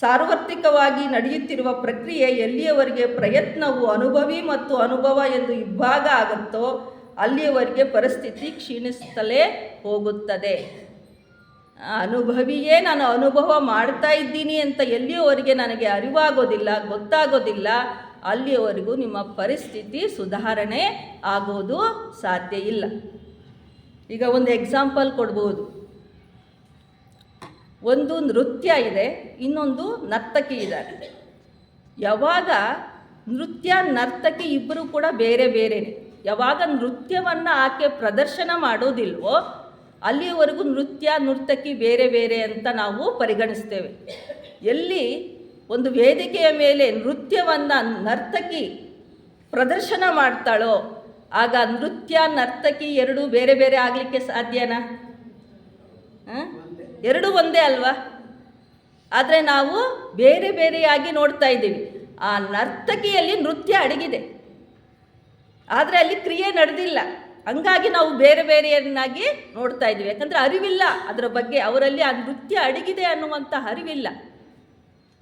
ಸಾರ್ವತ್ರಿಕವಾಗಿ ನಡೆಯುತ್ತಿರುವ ಪ್ರಕ್ರಿಯೆ ಎಲ್ಲಿಯವರೆಗೆ ಪ್ರಯತ್ನವು ಅನುಭವಿ ಮತ್ತು ಅನುಭವ ಎಂದು ಇಬ್ಬಾಗ ಆಗುತ್ತೋ ಅಲ್ಲಿಯವರೆಗೆ ಪರಿಸ್ಥಿತಿ ಕ್ಷೀಣಿಸುತ್ತಲೇ ಹೋಗುತ್ತದೆ. ಅನುಭವಿಯೇ ನಾನು ಅನುಭವ ಮಾಡ್ತಾ ಇದ್ದೀನಿ ಅಂತ ಎಲ್ಲಿಯವರೆಗೆ ನನಗೆ ಅರಿವಾಗೋದಿಲ್ಲ, ಗೊತ್ತಾಗೋದಿಲ್ಲ, ಅಲ್ಲಿಯವರೆಗೂ ನಿಮ್ಮ ಪರಿಸ್ಥಿತಿ ಸುಧಾರಣೆ ಆಗೋದು ಸಾಧ್ಯ ಇಲ್ಲ. ಈಗ ಒಂದು ಎಕ್ಸಾಂಪಲ್ ಕೊಡ್ಬೋದು. ಒಂದು ನೃತ್ಯ ಇದೆ, ಇನ್ನೊಂದು ನರ್ತಕಿ ಇದ್ದಾರೆ. ಯಾವಾಗ ನೃತ್ಯ, ನರ್ತಕಿ ಇಬ್ಬರು ಕೂಡ ಬೇರೆ ಬೇರೆ ಯಾವಾಗ ನೃತ್ಯವನ್ನು ಆಕೆ ಪ್ರದರ್ಶನ ಮಾಡೋದಿಲ್ವೋ ಅಲ್ಲಿಯವರೆಗೂ ನೃತ್ಯ ನರ್ತಕಿ ಬೇರೆ ಬೇರೆ ಅಂತ ನಾವು ಪರಿಗಣಿಸ್ತೇವೆ. ಎಲ್ಲಿ ಒಂದು ವೇದಿಕೆಯ ಮೇಲೆ ನೃತ್ಯವನ್ನು ನರ್ತಕಿ ಪ್ರದರ್ಶನ ಮಾಡ್ತಾಳೋ, ಆಗ ನೃತ್ಯ ನರ್ತಕಿ ಎರಡೂ ಬೇರೆ ಬೇರೆ ಆಗಲಿಕ್ಕೆ ಸಾಧ್ಯನಾ? ಎರಡು ಒಂದೇ ಅಲ್ವಾ? ಆದರೆ ನಾವು ಬೇರೆ ಬೇರೆಯಾಗಿ ನೋಡ್ತಾ ಇದ್ದೀವಿ. ಆ ನರ್ತಕಿಯಲ್ಲಿ ನೃತ್ಯ ಅಡಗಿದೆ. ಆದರೆ ಅಲ್ಲಿ ಕ್ರಿಯೆ ನಡೆದಿಲ್ಲ. ಹಂಗಾಗಿ ನಾವು ಬೇರೆ ಬೇರೆಯನ್ನಾಗಿ ನೋಡ್ತಾ ಇದ್ದೀವಿ. ಯಾಕಂದರೆ ಅರಿವಿಲ್ಲ ಅದರ ಬಗ್ಗೆ. ಅವರಲ್ಲಿ ಆ ನೃತ್ಯ ಅಡಗಿದೆ ಅನ್ನುವಂಥ ಅರಿವಿಲ್ಲ.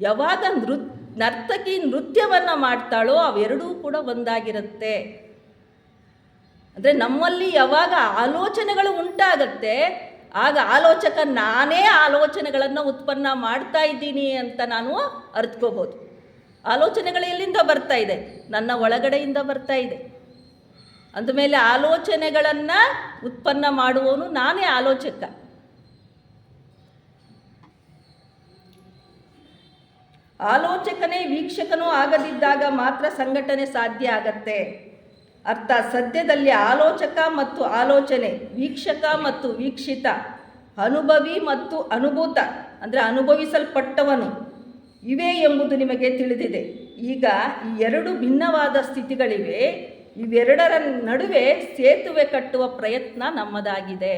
ಯಾವಾಗ ನೃ, ನರ್ತಕಿ ನೃತ್ಯವನ್ನು ಮಾಡ್ತಾಳೋ ಅವೆರಡೂ ಕೂಡ ಒಂದಾಗಿರುತ್ತೆ. ಅಂದರೆ ನಮ್ಮಲ್ಲಿ ಯಾವಾಗ ಆಲೋಚನೆಗಳು ಉಂಟಾಗತ್ತೆ, ಆಗ ಆಲೋಚಕ, ನಾನೇ ಆಲೋಚನೆಗಳನ್ನು ಉತ್ಪನ್ನ ಮಾಡ್ತಾ ಇದ್ದೀನಿ ಅಂತ ನಾನು ಅರ್ಥಕೋಬೋದು ಆಲೋಚನೆಗಳು ಎಲ್ಲಿಂದ ಬರ್ತಾ ಇದೆ? ನನ್ನ ಒಳಗಡೆಯಿಂದ ಬರ್ತಾ ಇದೆ. ಅಂದಮೇಲೆ ಆಲೋಚನೆಗಳನ್ನು ಉತ್ಪನ್ನ ಮಾಡುವವನು ನಾನೇ ಆಲೋಚಕ. ಆಲೋಚಕನೇ ವೀಕ್ಷಕನೂ ಆಗದಿದ್ದಾಗ ಮಾತ್ರ ಸಂಘಟನೆ ಸಾಧ್ಯ ಆಗತ್ತೆ. ಅರ್ಥ, ಸದ್ಯದಲ್ಲಿ ಆಲೋಚಕ ಮತ್ತು ಆಲೋಚನೆ, ವೀಕ್ಷಕ ಮತ್ತು ವೀಕ್ಷಿತ, ಅನುಭವಿ ಮತ್ತು ಅನುಭೂತ, ಅಂದರೆ ಅನುಭವಿಸಲ್ಪಟ್ಟವನು, ಇವೆ ಎಂಬುದು ನಿಮಗೆ ತಿಳಿದಿದೆ. ಈಗ ಈ ಎರಡು ಭಿನ್ನವಾದ ಸ್ಥಿತಿಗಳಿವೆ. ಇವೆರಡರ ನಡುವೆ ಸೇತುವೆ ಕಟ್ಟುವ ಪ್ರಯತ್ನ ನಮ್ಮದಾಗಿದೆ.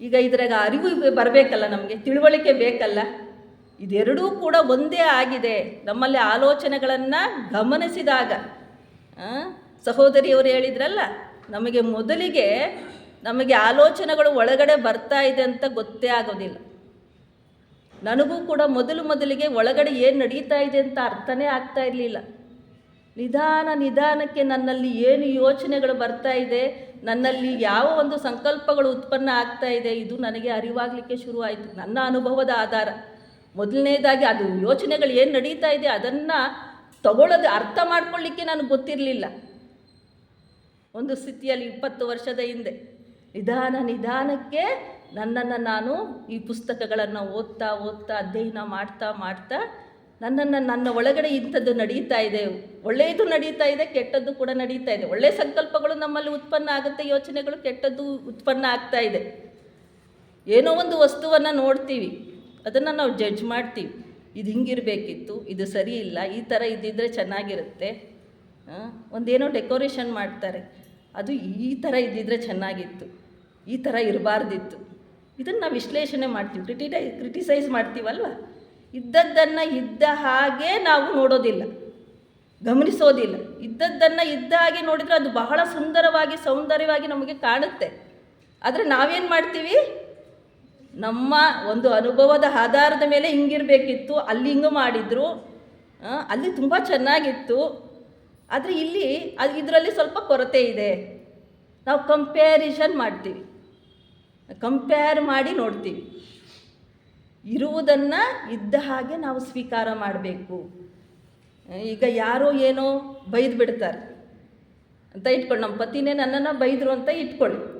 ಈಗ ಇದ್ರಾಗ ಅರಿವು ಬರಬೇಕಲ್ಲ ನಮಗೆ, ತಿಳುವಳಿಕೆ ಬೇಕಲ್ಲ. ಇದೆರಡೂ ಕೂಡ ಒಂದೇ ಆಗಿದೆ. ನಮ್ಮಲ್ಲಿ ಆಲೋಚನೆಗಳನ್ನು ಗಮನಿಸಿದಾಗ ಸಹೋದರಿಯವರು ಹೇಳಿದ್ರಲ್ಲ, ನಮಗೆ ಮೊದಲಿಗೆ ನಮಗೆ ಆಲೋಚನೆಗಳು ಒಳಗಡೆ ಬರ್ತಾ ಇದೆ ಅಂತ ಗೊತ್ತೇ ಆಗೋದಿಲ್ಲ. ನನಗೂ ಕೂಡ ಮೊದಲು ಮೊದಲಿಗೆ ಒಳಗಡೆ ಏನು ನಡೀತಾ ಇದೆ ಅಂತ ಅರ್ಥನೇ ಆಗ್ತಾ ಇರಲಿಲ್ಲ. ನಿಧಾನ ನಿಧಾನಕ್ಕೆ ನನ್ನಲ್ಲಿ ಏನು ಯೋಚನೆಗಳು ಬರ್ತಾ ಇದೆ, ನನ್ನಲ್ಲಿ ಯಾವ ಒಂದು ಸಂಕಲ್ಪಗಳು ಉತ್ಪನ್ನ ಆಗ್ತಾ ಇದೆ, ಇದು ನನಗೆ ಅರಿವಾಗಲಿಕ್ಕೆ ಶುರುವಾಯಿತು, ನನ್ನ ಅನುಭವದ ಆಧಾರ. ಮೊದಲನೇದಾಗಿ ಅದು ಯೋಚನೆಗಳು ಏನು ನಡೀತಾ ಇದೆ ಅದನ್ನು ತಗೊಳ್ಳೋದು ಅರ್ಥ ಮಾಡ್ಕೊಳ್ಳಿಕ್ಕೆ ನನಗೆ ಗೊತ್ತಿರಲಿಲ್ಲ. ಒಂದು ಸ್ಥಿತಿಯಲ್ಲಿ ಇಪ್ಪತ್ತು ವರ್ಷದ ಹಿಂದೆ, ನಿಧಾನ ನಿಧಾನಕ್ಕೆ ನನ್ನನ್ನು ನಾನು ಈ ಪುಸ್ತಕಗಳನ್ನು ಓದ್ತಾ ಓದ್ತಾ ಅಧ್ಯಯನ ಮಾಡ್ತಾ ಮಾಡ್ತಾ ನನ್ನನ್ನು ನನ್ನ ಒಳಗಡೆ ಇಂಥದ್ದು ನಡೀತಾ ಇದೆ, ಒಳ್ಳೆಯದು ನಡೀತಾ ಇದೆ, ಕೆಟ್ಟದ್ದು ಕೂಡ ನಡೀತಾ ಇದೆ. ಒಳ್ಳೆಯ ಸಂಕಲ್ಪಗಳು ನಮ್ಮಲ್ಲಿ ಉತ್ಪನ್ನ ಆಗುತ್ತೆ, ಯೋಚನೆಗಳು ಕೆಟ್ಟದ್ದು ಉತ್ಪನ್ನ ಆಗ್ತಾ ಇದೆ. ಏನೋ ಒಂದು ವಸ್ತುವನ್ನು ನೋಡ್ತೀವಿ, ಅದನ್ನು ನಾವು ಜಡ್ಜ್ ಮಾಡ್ತೀವಿ. ಇದು ಹಿಂಗಿರಬೇಕಿತ್ತು, ಇದು ಸರಿ ಇಲ್ಲ, ಈ ಥರ ಇದ್ದಿದ್ದರೆ ಚೆನ್ನಾಗಿರುತ್ತೆ. ಒಂದೇನೋ ಡೆಕೋರೇಷನ್ ಮಾಡ್ತಾರೆ, ಅದು ಈ ಥರ ಇದ್ದಿದ್ದರೆ ಚೆನ್ನಾಗಿತ್ತು, ಈ ಥರ ಇರಬಾರ್ದಿತ್ತು. ಇದನ್ನು ನಾವು ವಿಶ್ಲೇಷಣೆ ಮಾಡ್ತೀವಿ, ಕ್ರಿಟಿಟೈ ಕ್ರಿಟಿಸೈಸ್ ಮಾಡ್ತೀವಲ್ವ? ಇದ್ದದ್ದನ್ನು ಇದ್ದ ಹಾಗೆ ನಾವು ನೋಡೋದಿಲ್ಲ, ಗಮನಿಸೋದಿಲ್ಲ. ಇದ್ದದ್ದನ್ನು ಇದ್ದ ಹಾಗೆ ನೋಡಿದರೆ ಅದು ಬಹಳ ಸುಂದರವಾಗಿ, ಸೌಂದರ್ಯವಾಗಿ ನಮಗೆ ಕಾಣುತ್ತೆ. ಆದರೆ ನಾವೇನು ಮಾಡ್ತೀವಿ? ನಮ್ಮ ಒಂದು ಅನುಭವದ ಆಧಾರದ ಮೇಲೆ ಹಿಂಗಿರಬೇಕಿತ್ತು, ಅಲ್ಲಿ ಹಿಂಗೆ ಮಾಡಿದರು ಅಲ್ಲಿ ತುಂಬ ಚೆನ್ನಾಗಿತ್ತು. ಆದರೆ ಇಲ್ಲಿ ಅದು ಇದರಲ್ಲಿ ಸ್ವಲ್ಪ ಕೊರತೆ ಇದೆ. ನಾವು ಕಂಪ್ಯಾರಿಷನ್ ಮಾಡ್ತೀವಿ. ಕಂಪೇರ್ ಮಾಡಿ ನೋಡ್ತೀವಿ. ಇರುವುದನ್ನು ಇದ್ದ ಹಾಗೆ ನಾವು ಸ್ವೀಕಾರ ಮಾಡಬೇಕು. ಈಗ ಯಾರೋ ಏನೋ ಬೈದು ಬಿಡ್ತಾರೆ. ಅಂತ ಇಟ್ಕೊಂಡು ನಮ್ಮ ಪತಿನೇ ನನ್ನನ್ನು ಬೈದರು ಅಂತ ಇಟ್ಕೊಳ್ಳಿ.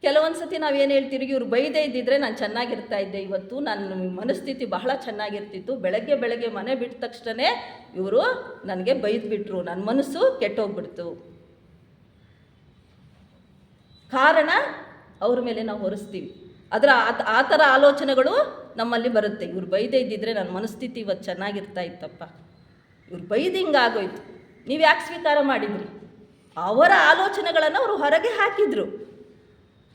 ಕೆಲವೊಂದು ಸತಿ ನಾವೇನು ಹೇಳ್ತೀವಿ ಇವ್ರು ಬೈದೇ ಇದ್ದಿದ್ರೆ ನಾನು ಚೆನ್ನಾಗಿರ್ತಾ ಇದ್ದೆ ಇವತ್ತು ನನ್ನ ಮನಸ್ಥಿತಿ ಬಹಳ ಚೆನ್ನಾಗಿರ್ತಿತ್ತು. ಬೆಳಗ್ಗೆ ಬೆಳಗ್ಗೆ ಮನೆ ಬಿಟ್ಟ ತಕ್ಷಣ ಇವರು ನನಗೆ ಬೈದು ಬಿಟ್ರು. ನನ್ನ ಮನಸ್ಸು ಕೆಟ್ಟೋಗ್ಬಿಡ್ತು. ಕಾರಣ ಅವ್ರ ಮೇಲೆ ನಾವು ಹೊರಿಸ್ತೀವಿ. ಅದರ ಆ- ಥರ ಆಲೋಚನೆಗಳು ನಮ್ಮಲ್ಲಿ ಬರುತ್ತೆ. ಇವ್ರು ಬೈದೇ ಇದ್ದಿದ್ರೆ ನನ್ನ ಮನಸ್ಥಿತಿ ಇವತ್ತು ಚೆನ್ನಾಗಿರ್ತಾ ಇತ್ತಪ್ಪ. ಇವ್ರು ಬೈದು ಹಿಂಗಾಗೋಯ್ತು. ನೀವು ಯಾಕೆ ಸ್ವೀಕಾರ ಮಾಡಿದ್ರಿ? ಅವರ ಆಲೋಚನೆಗಳನ್ನು ಅವರು ಹೊರಗೆ ಹಾಕಿದ್ರು.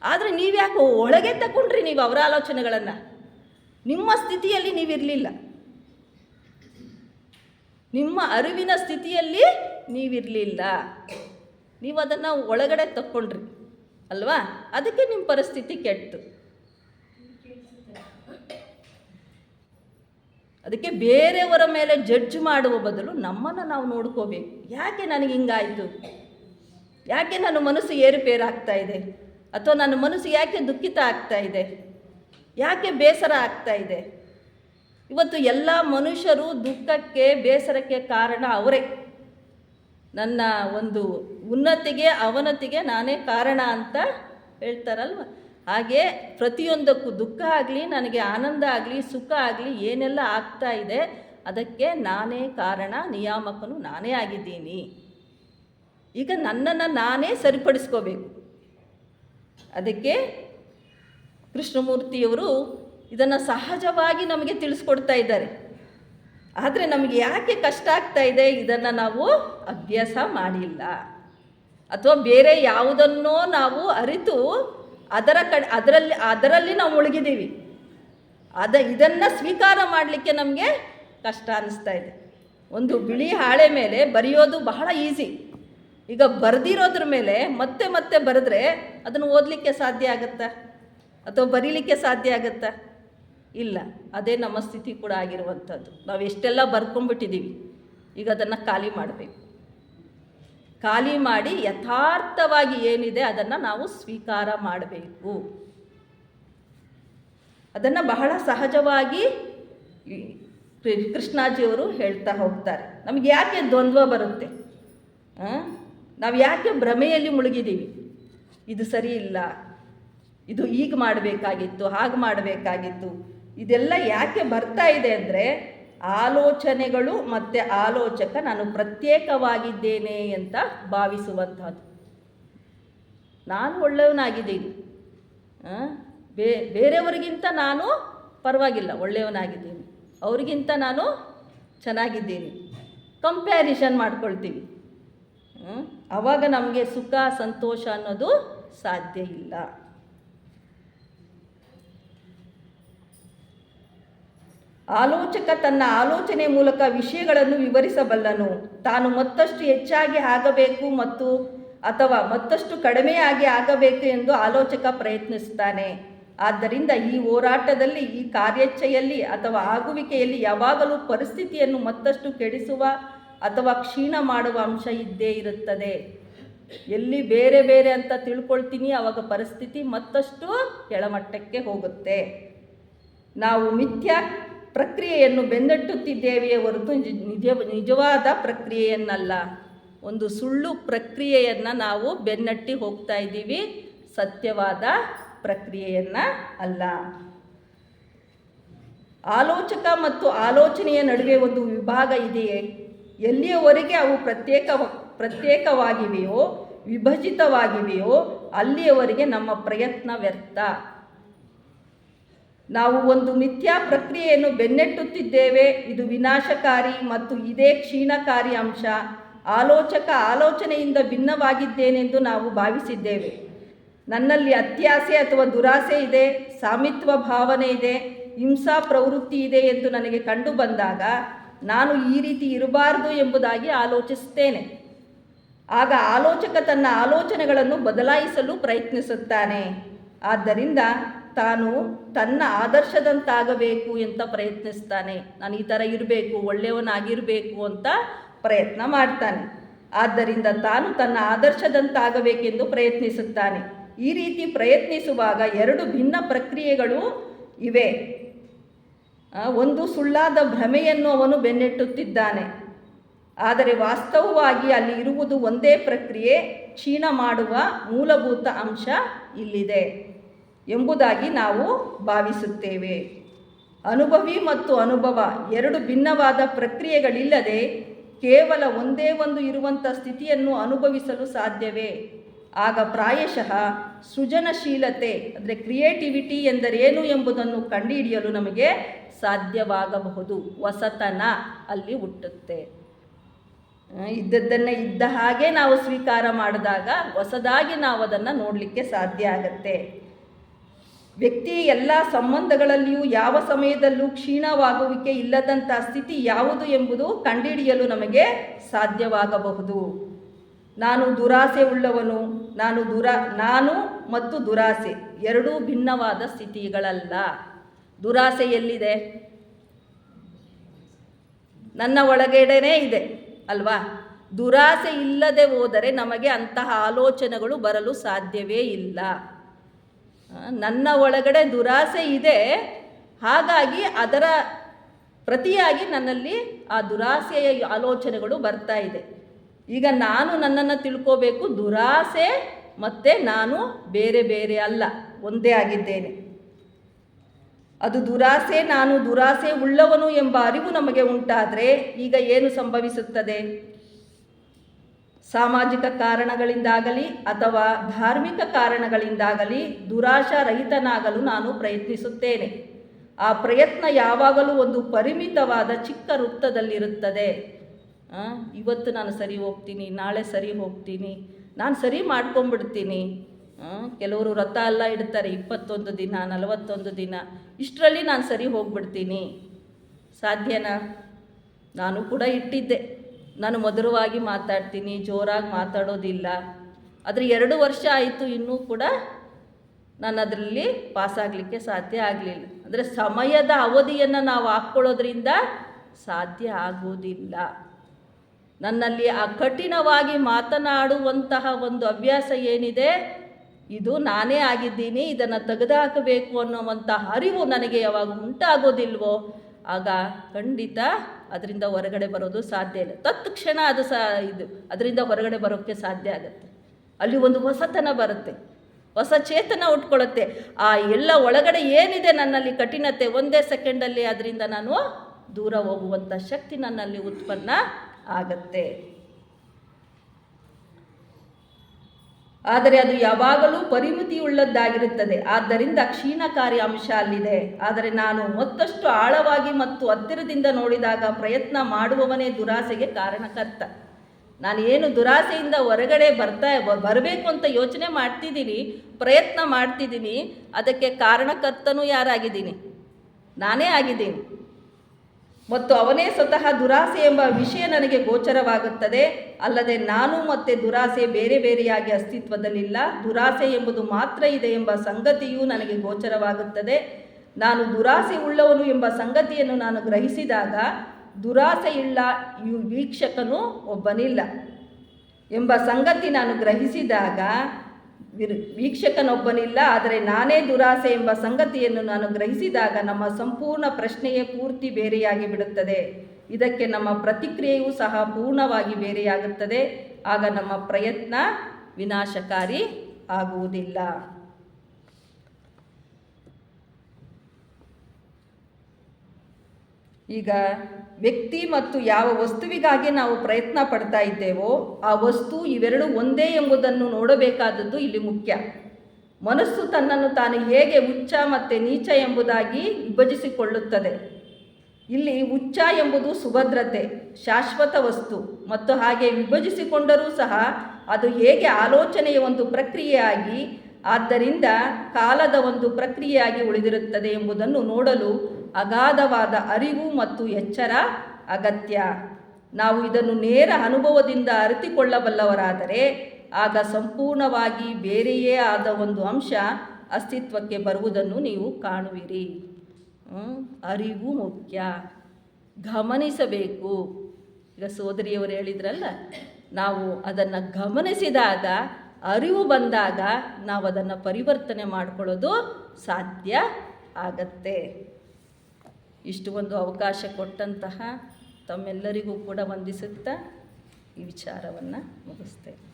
ಆದರೆ ನೀವ್ಯಾಕೆ ಒಳಗೆ ತಗೊಂಡ್ರಿ ನೀವು ಅವರ ಆಲೋಚನೆಗಳನ್ನು? ನಿಮ್ಮ ಸ್ಥಿತಿಯಲ್ಲಿ ನೀವಿರಲಿಲ್ಲ ನಿಮ್ಮ ಅರಿವಿನ ಸ್ಥಿತಿಯಲ್ಲಿ ನೀವಿರಲಿಲ್ಲ ನೀವು ಅದನ್ನು ಒಳಗಡೆ ತಕ್ಕೊಂಡ್ರಿ. ಅಲ್ವಾ? ಅದಕ್ಕೆ ನಿಮ್ಮ ಪರಿಸ್ಥಿತಿ ಕೆಟ್ಟು. ಅದಕ್ಕೆ ಬೇರೆಯವರ ಮೇಲೆ ಜಡ್ಜ್ ಮಾಡುವ ಬದಲು ನಮ್ಮನ್ನು ನಾವು ನೋಡ್ಕೋಬೇಕು. ಯಾಕೆ ನನಗೆ ಹಿಂಗಾಯಿತು? ಯಾಕೆ ನನ್ನ ಮನಸ್ಸು ಏರುಪೇರು ಆಗ್ತಾ ಇದೆ? ಅಥವಾ ನನ್ನ ಮನಸ್ಸು ಯಾಕೆ ದುಃಖಿತ ಆಗ್ತಾ ಇದೆ? ಯಾಕೆ ಬೇಸರ ಆಗ್ತಾ ಇದೆ? ಇವತ್ತು ಎಲ್ಲ ಮನುಷ್ಯರು ದುಃಖಕ್ಕೆ, ಬೇಸರಕ್ಕೆ ಕಾರಣ ಅವರೇ. ನನ್ನ ಒಂದು ಉನ್ನತಿಗೆ, ಅವನತಿಗೆ ನಾನೇ ಕಾರಣ ಅಂತ ಹೇಳ್ತಾರಲ್ವ? ಹಾಗೆ ಪ್ರತಿಯೊಂದಕ್ಕೂ ದುಃಖ ಆಗಲಿ, ನನಗೆ ಆನಂದ ಆಗಲಿ, ಸುಖ ಆಗಲಿ, ಏನೆಲ್ಲ ಆಗ್ತಾ ಇದೆ, ಅದಕ್ಕೆ ನಾನೇ ಕಾರಣ, ನಿಯಾಮಕನು ನಾನೇ ಆಗಿದ್ದೀನಿ. ಈಗ ನನ್ನನ್ನು ನಾನೇ ಸರಿಪಡಿಸ್ಕೋಬೇಕು. ಅದಕ್ಕೆ ಕೃಷ್ಣಮೂರ್ತಿಯವರು ಇದನ್ನು ಸಹಜವಾಗಿ ನಮಗೆ ತಿಳಿಸ್ಕೊಡ್ತಾ ಇದ್ದಾರೆ. ಆದರೆ ನಮಗೆ ಯಾಕೆ ಕಷ್ಟ ಆಗ್ತಾ ಇದೆ? ಇದನ್ನು ನಾವು ಅಭ್ಯಾಸ ಮಾಡಿಲ್ಲ. ಅಥವಾ ಬೇರೆ ಯಾವುದನ್ನೋ ನಾವು ಅರಿತು ಅದರ ಕಡೆ, ಅದರಲ್ಲಿ ಅದರಲ್ಲಿ ನಾವು ಮುಳುಗಿದ್ದೀವಿ. ಅದ ಇದನ್ನು ಸ್ವೀಕಾರ ಮಾಡಲಿಕ್ಕೆ ನಮಗೆ ಕಷ್ಟ ಅನ್ನಿಸ್ತಾ ಇದೆ. ಒಂದು ಬಿಳಿ ಹಾಳೆ ಮೇಲೆ ಬರೆಯೋದು ಬಹಳ ಈಸಿ. ಈಗ ಬರೆದಿರೋದ್ರ ಮೇಲೆ ಮತ್ತೆ ಮತ್ತೆ ಬರೆದ್ರೆ ಅದನ್ನು ಓದಲಿಕ್ಕೆ ಸಾಧ್ಯ ಆಗುತ್ತಾ? ಅಥವಾ ಬರೀಲಿಕ್ಕೆ ಸಾಧ್ಯ ಆಗುತ್ತಾ? ಇಲ್ಲ, ಅದೇ ನಮ್ಮ ಸ್ಥಿತಿ ಕೂಡ ಆಗಿರುವಂಥದ್ದು. ನಾವು ಎಷ್ಟೆಲ್ಲ ಬರ್ಕೊಂಡ್ಬಿಟ್ಟಿದ್ದೀವಿ, ಈಗ ಅದನ್ನು ಖಾಲಿ ಮಾಡಬೇಕು. ಖಾಲಿ ಮಾಡಿ ಯಥಾರ್ಥವಾಗಿ ಏನಿದೆ ಅದನ್ನು ನಾವು ಸ್ವೀಕಾರ ಮಾಡಬೇಕು. ಅದನ್ನು ಬಹಳ ಸಹಜವಾಗಿ ಕೃಷ್ಣಾಜಿಯವರು ಹೇಳ್ತಾ ಹೋಗ್ತಾರೆ. ನಮಗೆ ಯಾಕೆ ದ್ವಂದ್ವ ಬರುತ್ತೆ? ನಾವು ಯಾಕೆ ಭ್ರಮೆಯಲ್ಲಿ ಮುಳುಗಿದ್ದೀವಿ ಇದು ಸರಿ ಇಲ್ಲ. ಇದು ಈಗ ಮಾಡಬೇಕಾಗಿತ್ತು, ಹಾಗೆ ಮಾಡಬೇಕಾಗಿತ್ತು. ಇದೆಲ್ಲ ಯಾಕೆ ಬರ್ತಾ ಇದೆ ಅಂದರೆ ಆಲೋಚನೆಗಳು ಮತ್ತು ಆಲೋಚಕ ನಾನು ಪ್ರತ್ಯೇಕವಾಗಿದ್ದೇನೆ ಅಂತ ಭಾವಿಸುವಂಥದ್ದು. ನಾನು ಒಳ್ಳೆಯವನಾಗಿದ್ದೀನಿ? ಬೇ, ಬೇರೆಯವರಿಗಿಂತ ನಾನು ಪರವಾಗಿಲ್ಲ, ಒಳ್ಳೆಯವನಾಗಿದ್ದೀನಿ. ಅವರಿಗಿಂತ ನಾನು ಚೆನ್ನಾಗಿದ್ದೀನಿ. ಕಂಪ್ಯಾರಿಷನ್ ಮಾಡ್ಕೊಳ್ತೀವಿ? ಆವಾಗ ನಮಗೆ ಸುಖ, ಸಂತೋಷ ಅನ್ನೋದು ಸಾಧ್ಯ ಇಲ್ಲ. ಆಲೋಚಕ ತನ್ನ ಆಲೋಚನೆ ಮೂಲಕ ವಿಷಯಗಳನ್ನು ವಿವರಿಸಬಲ್ಲನು. ತಾನು ಮತ್ತಷ್ಟು ಹೆಚ್ಚಾಗಿ ಆಗಬೇಕು ಮತ್ತು ಅಥವಾ ಮತ್ತಷ್ಟು ಕಡಿಮೆಯಾಗಿ ಆಗಬೇಕು ಎಂದು ಆಲೋಚಕ ಪ್ರಯತ್ನಿಸುತ್ತಾನೆ. ಆದ್ದರಿಂದ ಈ ಹೋರಾಟದಲ್ಲಿ, ಈ ಕಾರ್ಯಚ್ಛೆಯಲ್ಲಿ ಅಥವಾ ಆಗುವಿಕೆಯಲ್ಲಿ ಯಾವಾಗಲೂ ಪರಿಸ್ಥಿತಿಯನ್ನು ಮತ್ತಷ್ಟು ಕೆಡಿಸುವ ಅಥವಾ ಕ್ಷೀಣ ಮಾಡುವ ಅಂಶ ಇದ್ದೇ ಇರುತ್ತದೆ. ಎಲ್ಲಿ ಬೇರೆ ಬೇರೆ ಅಂತ ತಿಳ್ಕೊಳ್ತೀನಿ ಆವಾಗ ಪರಿಸ್ಥಿತಿ ಮತ್ತಷ್ಟು ಕೆಳಮಟ್ಟಕ್ಕೆ ಹೋಗುತ್ತೆ. ನಾವು ಮಿಥ್ಯ ಪ್ರಕ್ರಿಯೆಯನ್ನು ಬೆಂದಟ್ಟುತ್ತಿದ್ದೇವೆಯೇ ಹೊರತು ನಿಜ, ನಿಜ- ನಿಜವಾದ ಪ್ರಕ್ರಿಯೆಯನ್ನಲ್ಲ. ಒಂದು ಸುಳ್ಳು ಪ್ರಕ್ರಿಯೆಯನ್ನು ನಾವು ಬೆನ್ನಟ್ಟಿ ಹೋಗ್ತಾ ಇದ್ದೀವಿ, ಸತ್ಯವಾದ ಪ್ರಕ್ರಿಯೆಯನ್ನು ಅಲ್ಲ. ಆಲೋಚಕ ಮತ್ತು ಆಲೋಚನೆಯ ನಡುವೆ ಒಂದು ವಿಭಾಗ ಇದೆಯೇ? ಎಲ್ಲಿಯವರೆಗೆ ಅವು ಪ್ರತ್ಯೇಕ, ಪ್ರತ್ಯೇಕವಾಗಿವೆಯೋ, ವಿಭಜಿತವಾಗಿವೆಯೋ, ಅಲ್ಲಿಯವರೆಗೆ ನಮ್ಮ ಪ್ರಯತ್ನ ವ್ಯರ್ಥ. ನಾವು ಒಂದು ಮಿಥ್ಯಾ ಪ್ರಕ್ರಿಯೆಯನ್ನು ಬೆನ್ನೆಟ್ಟುತ್ತಿದ್ದೇವೆ, ಇದು ವಿನಾಶಕಾರಿ ಮತ್ತು ಇದೇ ಕ್ಷೀಣಕಾರಿ ಅಂಶ. ಆಲೋಚಕ ಆಲೋಚನೆಯಿಂದ ಭಿನ್ನವಾಗಿದ್ದೇನೆಂದು ನಾವು ಭಾವಿಸಿದ್ದೇವೆ. ನನ್ನಲ್ಲಿ ಅತ್ಯಾಸೆ ಅಥವಾ ದುರಾಸೆ ಇದೆ, ಸಾಮಿತ್ವ ಭಾವನೆ ಇದೆ, ಹಿಂಸಾ ಪ್ರವೃತ್ತಿ ಇದೆ ಎಂದು ನನಗೆ ಕಂಡು ಬಂದಾಗ ನಾನು ಈ ರೀತಿ ಇರಬಾರದು ಎಂಬುದಾಗಿ ಆಲೋಚಿಸುತ್ತೇನೆ. ಆಗ ಆಲೋಚಕ ತನ್ನ ಆಲೋಚನೆಗಳನ್ನು ಬದಲಾಯಿಸಲು ಪ್ರಯತ್ನಿಸುತ್ತಾನೆ. ಆದ್ದರಿಂದ ತಾನು ತನ್ನ ಆದರ್ಶದಂತಾಗಬೇಕು ಅಂತ ಪ್ರಯತ್ನಿಸ್ತಾನೆ. ನಾನು ಈ ಥರ ಇರಬೇಕು, ಒಳ್ಳೆಯವನಾಗಿರಬೇಕು ಅಂತ ಪ್ರಯತ್ನ ಮಾಡ್ತಾನೆ. ಆದ್ದರಿಂದ ತಾನು ತನ್ನ ಆದರ್ಶದಂತಾಗಬೇಕೆಂದು ಪ್ರಯತ್ನಿಸುತ್ತಾನೆ. ಈ ರೀತಿ ಪ್ರಯತ್ನಿಸುವಾಗ ಎರಡು ಭಿನ್ನ ಪ್ರಕ್ರಿಯೆಗಳು ಇವೆ. ಒಂದು ಸುಳ್ಳಾದ ಭ್ರಮೆಯನ್ನು ಅವನು ಬೆನ್ನೆಟ್ಟುತ್ತಿದ್ದಾನೆ. ಆದರೆ ವಾಸ್ತವವಾಗಿ ಅಲ್ಲಿ ಇರುವುದು ಒಂದೇ ಪ್ರಕ್ರಿಯೆ, ಕ್ಷೀಣ ಮಾಡುವ ಮೂಲಭೂತ ಅಂಶ ಇಲ್ಲಿದೆ. ಎಂಬುದಾಗಿ ನಾವು ಭಾವಿಸುತ್ತೇವೆ. ಅನುಭವಿ ಮತ್ತು ಅನುಭವ ಎರಡು ಭಿನ್ನವಾದ ಪ್ರಕ್ರಿಯೆಗಳಿಲ್ಲದೆ ಕೇವಲ ಒಂದೇ ಒಂದು ಇರುವಂಥ ಸ್ಥಿತಿಯನ್ನು ಅನುಭವಿಸಲು ಸಾಧ್ಯವೇ? ಆಗ ಪ್ರಾಯಶಃ ಸೃಜನಶೀಲತೆ, ಅಂದರೆ ಕ್ರಿಯೇಟಿವಿಟಿ ಎಂದರೇನು ಎಂಬುದನ್ನು ಕಂಡುಹಿಡಿಯಲು ನಮಗೆ ಸಾಧ್ಯವಾಗಬಹುದು. ಹೊಸತನ ಅಲ್ಲಿ ಹುಟ್ಟುತ್ತೆ. ಇದ್ದದ್ದನ್ನು ಇದ್ದ ಹಾಗೆ ನಾವು ಸ್ವೀಕಾರ ಮಾಡಿದಾಗ ಹೊಸದಾಗಿ ನಾವು ಅದನ್ನು ನೋಡಲಿಕ್ಕೆ ಸಾಧ್ಯ ಆಗತ್ತೆ. ವ್ಯಕ್ತಿ ಎಲ್ಲ ಸಂಬಂಧಗಳಲ್ಲಿಯೂ ಯಾವ ಸಮಯದಲ್ಲೂ ಕ್ಷೀಣವಾಗುವಿಕೆ ಇಲ್ಲದಂಥ ಸ್ಥಿತಿ ಯಾವುದು ಎಂಬುದು ಕಂಡುಹಿಡಿಯಲು ನಮಗೆ ಸಾಧ್ಯವಾಗಬಹುದು. ನಾನು ದುರಾಸೆ ಉಳ್ಳವನು, ನಾನು ದುರಾ, ನಾನು ಮತ್ತು ದುರಾಸೆ ಎರಡೂ ಭಿನ್ನವಾದ ಸ್ಥಿತಿಗಳಲ್ಲ. ದುರಾಸೆ ಎಲ್ಲಿದೆ ನನ್ನ ಒಳಗಡೆನೇ ಇದೆ, ಅಲ್ವಾ? ದುರಾಸೆ ಇಲ್ಲದೆ ಹೋದರೆ ನಮಗೆ ಅಂತಹ ಆಲೋಚನೆಗಳು ಬರಲು ಸಾಧ್ಯವೇ ಇಲ್ಲ. ನನ್ನ ಒಳಗಡೆ ದುರಾಸೆ ಇದೆ. ಹಾಗಾಗಿ ಅದರ ಪ್ರತಿಯಾಗಿ ನನ್ನಲ್ಲಿ ಆ ದುರಾಸೆಯ ಆಲೋಚನೆಗಳು ಬರ್ತಾ ಇದೆ. ಈಗ ನಾನು ನನ್ನನ್ನು ತಿಳ್ಕೋಬೇಕು, ದುರಾಸೆ ಮತ್ತು ನಾನು ಬೇರೆ ಬೇರೆ ಅಲ್ಲ, ಒಂದೇ ಆಗಿದ್ದೇನೆ. ಅದು ದುರಾಸೆ, ನಾನು ದುರಾಸೆ ಉಳ್ಳವನು ಎಂಬ ಅರಿವು ನಮಗೆ ಉಂಟಾದರೆ ಈಗ ಏನು ಸಂಭವಿಸುತ್ತದೆ? ಸಾಮಾಜಿಕ ಕಾರಣಗಳಿಂದಾಗಲಿ ಅಥವಾ ಧಾರ್ಮಿಕ ಕಾರಣಗಳಿಂದಾಗಲಿ ದುರಾಶಾ ರಹಿತನಾಗಲು ನಾನು ಪ್ರಯತ್ನಿಸುತ್ತೇನೆ. ಆ ಪ್ರಯತ್ನ ಯಾವಾಗಲೂ ಒಂದು ಪರಿಮಿತವಾದ ಚಿಕ್ಕ ವೃತ್ತದಲ್ಲಿರುತ್ತದೆ. ಇವತ್ತು ನಾನು ಸರಿ ಹೋಗ್ತೀನಿ ನಾಳೆ ಸರಿ ಹೋಗ್ತೀನಿ ನಾನು ಸರಿ ಮಾಡ್ಕೊಂಬಿಡ್ತೀನಿ ಆ, ಕೆಲವರು ವ್ರತ ಎಲ್ಲ ಇಡ್ತಾರೆ ಇಪ್ಪತ್ತೊಂದು ದಿನ ನಲವತ್ತೊಂದು ದಿನ ಇಷ್ಟರಲ್ಲಿ ನಾನು ಸರಿ ಹೋಗ್ಬಿಡ್ತೀನಿ. ಸಾಧ್ಯನಾ? ನಾನು ಕೂಡ ಇಟ್ಟಿದ್ದೆ. ನಾನು ಮಧುರವಾಗಿ ಮಾತಾಡ್ತೀನಿ, ಜೋರಾಗಿ ಮಾತಾಡೋದಿಲ್ಲ. ಆದರೆ ಎರಡು ವರ್ಷ ಆಯಿತು ಇನ್ನೂ ಕೂಡ ನಾನು ಅದರಲ್ಲಿ ಪಾಸಾಗಲಿಕ್ಕೆ ಸಾಧ್ಯ ಆಗಲಿಲ್ಲ. ಅಂದರೆ ಸಮಯದ ಅವಧಿಯನ್ನು ನಾವು ಹಾಕ್ಕೊಳ್ಳೋದ್ರಿಂದ ಸಾಧ್ಯ ಆಗುವುದಿಲ್ಲ. ನನ್ನಲ್ಲಿ ಆ ಕಠಿಣವಾಗಿ ಮಾತನಾಡುವಂತಹ ಒಂದು ಅಭ್ಯಾಸ ಏನಿದೆ, ಇದು ನಾನೇ ಆಗಿದ್ದೀನಿ, ಇದನ್ನು ತೆಗೆದುಹಾಕಬೇಕು ಅನ್ನುವಂಥ ಅರಿವು ನನಗೆ ಯಾವಾಗ ಉಂಟಾಗೋದಿಲ್ವೋ, ಆಗ ಖಂಡಿತ ಅದರಿಂದ ಹೊರಗಡೆ ಬರೋದು ಸಾಧ್ಯ ಇಲ್ಲ. ತತ್ಕ್ಷಣ ಅದು ಸಹ ಇದು, ಅದರಿಂದ ಹೊರಗಡೆ ಬರೋಕ್ಕೆ ಸಾಧ್ಯ ಆಗುತ್ತೆ. ಅಲ್ಲಿ ಒಂದು ಹೊಸತನ ಬರುತ್ತೆ. ಹೊಸ ಚೇತನ ಉಟ್ಕೊಳ್ಳುತ್ತೆ ಆ ಎಲ್ಲ ಒಳಗಡೆ ಏನಿದೆ ನನ್ನಲ್ಲಿ ಕಠಿಣತೆ, ಒಂದೇ ಸೆಕೆಂಡಲ್ಲಿ ಅದರಿಂದ ನಾನು ದೂರ ಹೋಗುವಂಥ ಶಕ್ತಿ ನನ್ನಲ್ಲಿ ಉತ್ಪನ್ನ ಆಗತ್ತೆ. ಆದರೆ ಅದು ಯಾವಾಗಲೂ ಪರಿಮಿತಿಯುಳ್ಳದ್ದಾಗಿರುತ್ತದೆ. ಆದ್ದರಿಂದ ಕ್ಷೀಣಕಾರಿ ಅಂಶ ಅಲ್ಲಿದೆ. ಆದರೆ ನಾನು ಮತ್ತಷ್ಟು ಆಳವಾಗಿ ಮತ್ತು ಹತ್ತಿರದಿಂದ ನೋಡಿದಾಗ ಪ್ರಯತ್ನ ಮಾಡುವವನೇ ದುರಾಸೆಗೆ ಕಾರಣಕರ್ತ. ನಾನು ಏನು ದುರಾಸೆಯಿಂದ ಹೊರಗಡೆ ಬರ್ತಾ ಬರಬೇಕು ಅಂತ ಯೋಚನೆ ಮಾಡ್ತಿದ್ದೀನಿ, ಪ್ರಯತ್ನ ಮಾಡ್ತಿದ್ದೀನಿ. ಅದಕ್ಕೆ ಕಾರಣಕರ್ತನೂ ಯಾರಾಗಿದ್ದೀನಿ? ನಾನೇ ಆಗಿದ್ದೀನಿ. ಮತ್ತು ಅವನೇ ಸ್ವತಃ ದುರಾಸೆ ಎಂಬ ವಿಷಯ ನನಗೆ ಗೋಚರವಾಗುತ್ತದೆ. ಅಲ್ಲದೆ ನಾನು ಮತ್ತೆ ದುರಾಸೆ ಬೇರೆ ಬೇರೆಯಾಗಿ ಅಸ್ತಿತ್ವದಲ್ಲಿಲ್ಲ. ದುರಾಸೆ ಎಂಬುದು ಮಾತ್ರ ಇದೆ ಎಂಬ ಸಂಗತಿಯೂ ನನಗೆ ಗೋಚರವಾಗುತ್ತದೆ. ನಾನು ದುರಾಸೆ ಉಳ್ಳವನು ಎಂಬ ಸಂಗತಿಯನ್ನು ನಾನು ಗ್ರಹಿಸಿದಾಗ, ದುರಾಸೆ ಇಲ್ಲ ವೀಕ್ಷಕನು ಒಬ್ಬನಿಲ್ಲ ಎಂಬ ಸಂಗತಿ ನಾನು ಗ್ರಹಿಸಿದಾಗ ವೀಕ್ಷಕನೊಬ್ಬನಿಲ್ಲ, ಆದರೆ ನಾನೇ ದುರಾಸೆ ಎಂಬ ಸಂಗತಿಯನ್ನು ನಾನು ಗ್ರಹಿಸಿದಾಗ ನಮ್ಮ ಸಂಪೂರ್ಣ ಪ್ರಶ್ನೆಯೇ ಪೂರ್ತಿ ಬೇರೆಯಾಗಿ ಬಿಡುತ್ತದೆ. ಇದಕ್ಕೆ ನಮ್ಮ ಪ್ರತಿಕ್ರಿಯೆಯೂ ಸಹ ಪೂರ್ಣವಾಗಿ ಬೇರೆಯಾಗುತ್ತದೆ. ಆಗ ನಮ್ಮ ಪ್ರಯತ್ನ ವಿನಾಶಕಾರಿ ಆಗುವುದಿಲ್ಲ. ಈಗ ವ್ಯಕ್ತಿ ಮತ್ತು ಯಾವ ವಸ್ತುವಿಗಾಗಿ ನಾವು ಪ್ರಯತ್ನ ಪಡ್ತಾ ಇದ್ದೇವೋ, ಆ ವಸ್ತು ಇವೆರಡು ಒಂದೇ ಎಂಬುದನ್ನು ನೋಡಬೇಕಾದದ್ದು ಇಲ್ಲಿ ಮುಖ್ಯ. ಮನಸ್ಸು ತನ್ನನ್ನು ತಾನು ಹೇಗೆ ಉಚ್ಚ ಮತ್ತು ನೀಚ ಎಂಬುದಾಗಿ ವಿಭಜಿಸಿಕೊಳ್ಳುತ್ತದೆ. ಇಲ್ಲಿ ಉಚ್ಚ ಎಂಬುದು ಸುಭದ್ರತೆ, ಶಾಶ್ವತ ವಸ್ತು ಮತ್ತು ಹಾಗೆ ವಿಭಜಿಸಿಕೊಂಡರೂ ಸಹ ಅದು ಹೇಗೆ ಆಲೋಚನೆಯ ಒಂದು ಪ್ರಕ್ರಿಯೆಯಾಗಿ, ಆದ್ದರಿಂದ ಕಾಲದ ಒಂದು ಪ್ರಕ್ರಿಯೆಯಾಗಿ ಉಳಿದಿರುತ್ತದೆ ಎಂಬುದನ್ನು ನೋಡಲು ಅಗಾಧವಾದ ಅರಿವು ಮತ್ತು ಎಚ್ಚರ, ಅಗತ್ಯ. ನಾವು ಇದನ್ನು ನೇರ ಅನುಭವದಿಂದ ಅರಿತುಕೊಳ್ಳಬಲ್ಲವರಾದರೆ, ಆಗ ಸಂಪೂರ್ಣವಾಗಿ ಬೇರೆಯೇ ಆದ ಒಂದು ಅಂಶ ಅಸ್ತಿತ್ವಕ್ಕೆ ಬರುವುದನ್ನು ನೀವು ಕಾಣುವಿರಿ. ಅರಿವು ಮುಖ್ಯ. ಗಮನಿಸಬೇಕು. ಈಗ ಸೋದರಿಯವರು ಹೇಳಿದ್ರಲ್ಲ, ನಾವು ಅದನ್ನು ಗಮನಿಸಿದಾಗ, ಅರಿವು ಬಂದಾಗ ನಾವು ಅದನ್ನು ಪರಿವರ್ತನೆ ಮಾಡಿಕೊಳ್ಳೋದು ಸಾಧ್ಯ ಆಗತ್ತೆ. ಇಷ್ಟು ಒಂದು ಅವಕಾಶ ಕೊಟ್ಟಂತಹ ತಮ್ಮೆಲ್ಲರಿಗೂ ಕೂಡ ವಂದಿಸುತ್ತಾ ಈ ವಿಚಾರವನ್ನು ಮುಗಿಸ್ತೇನೆ.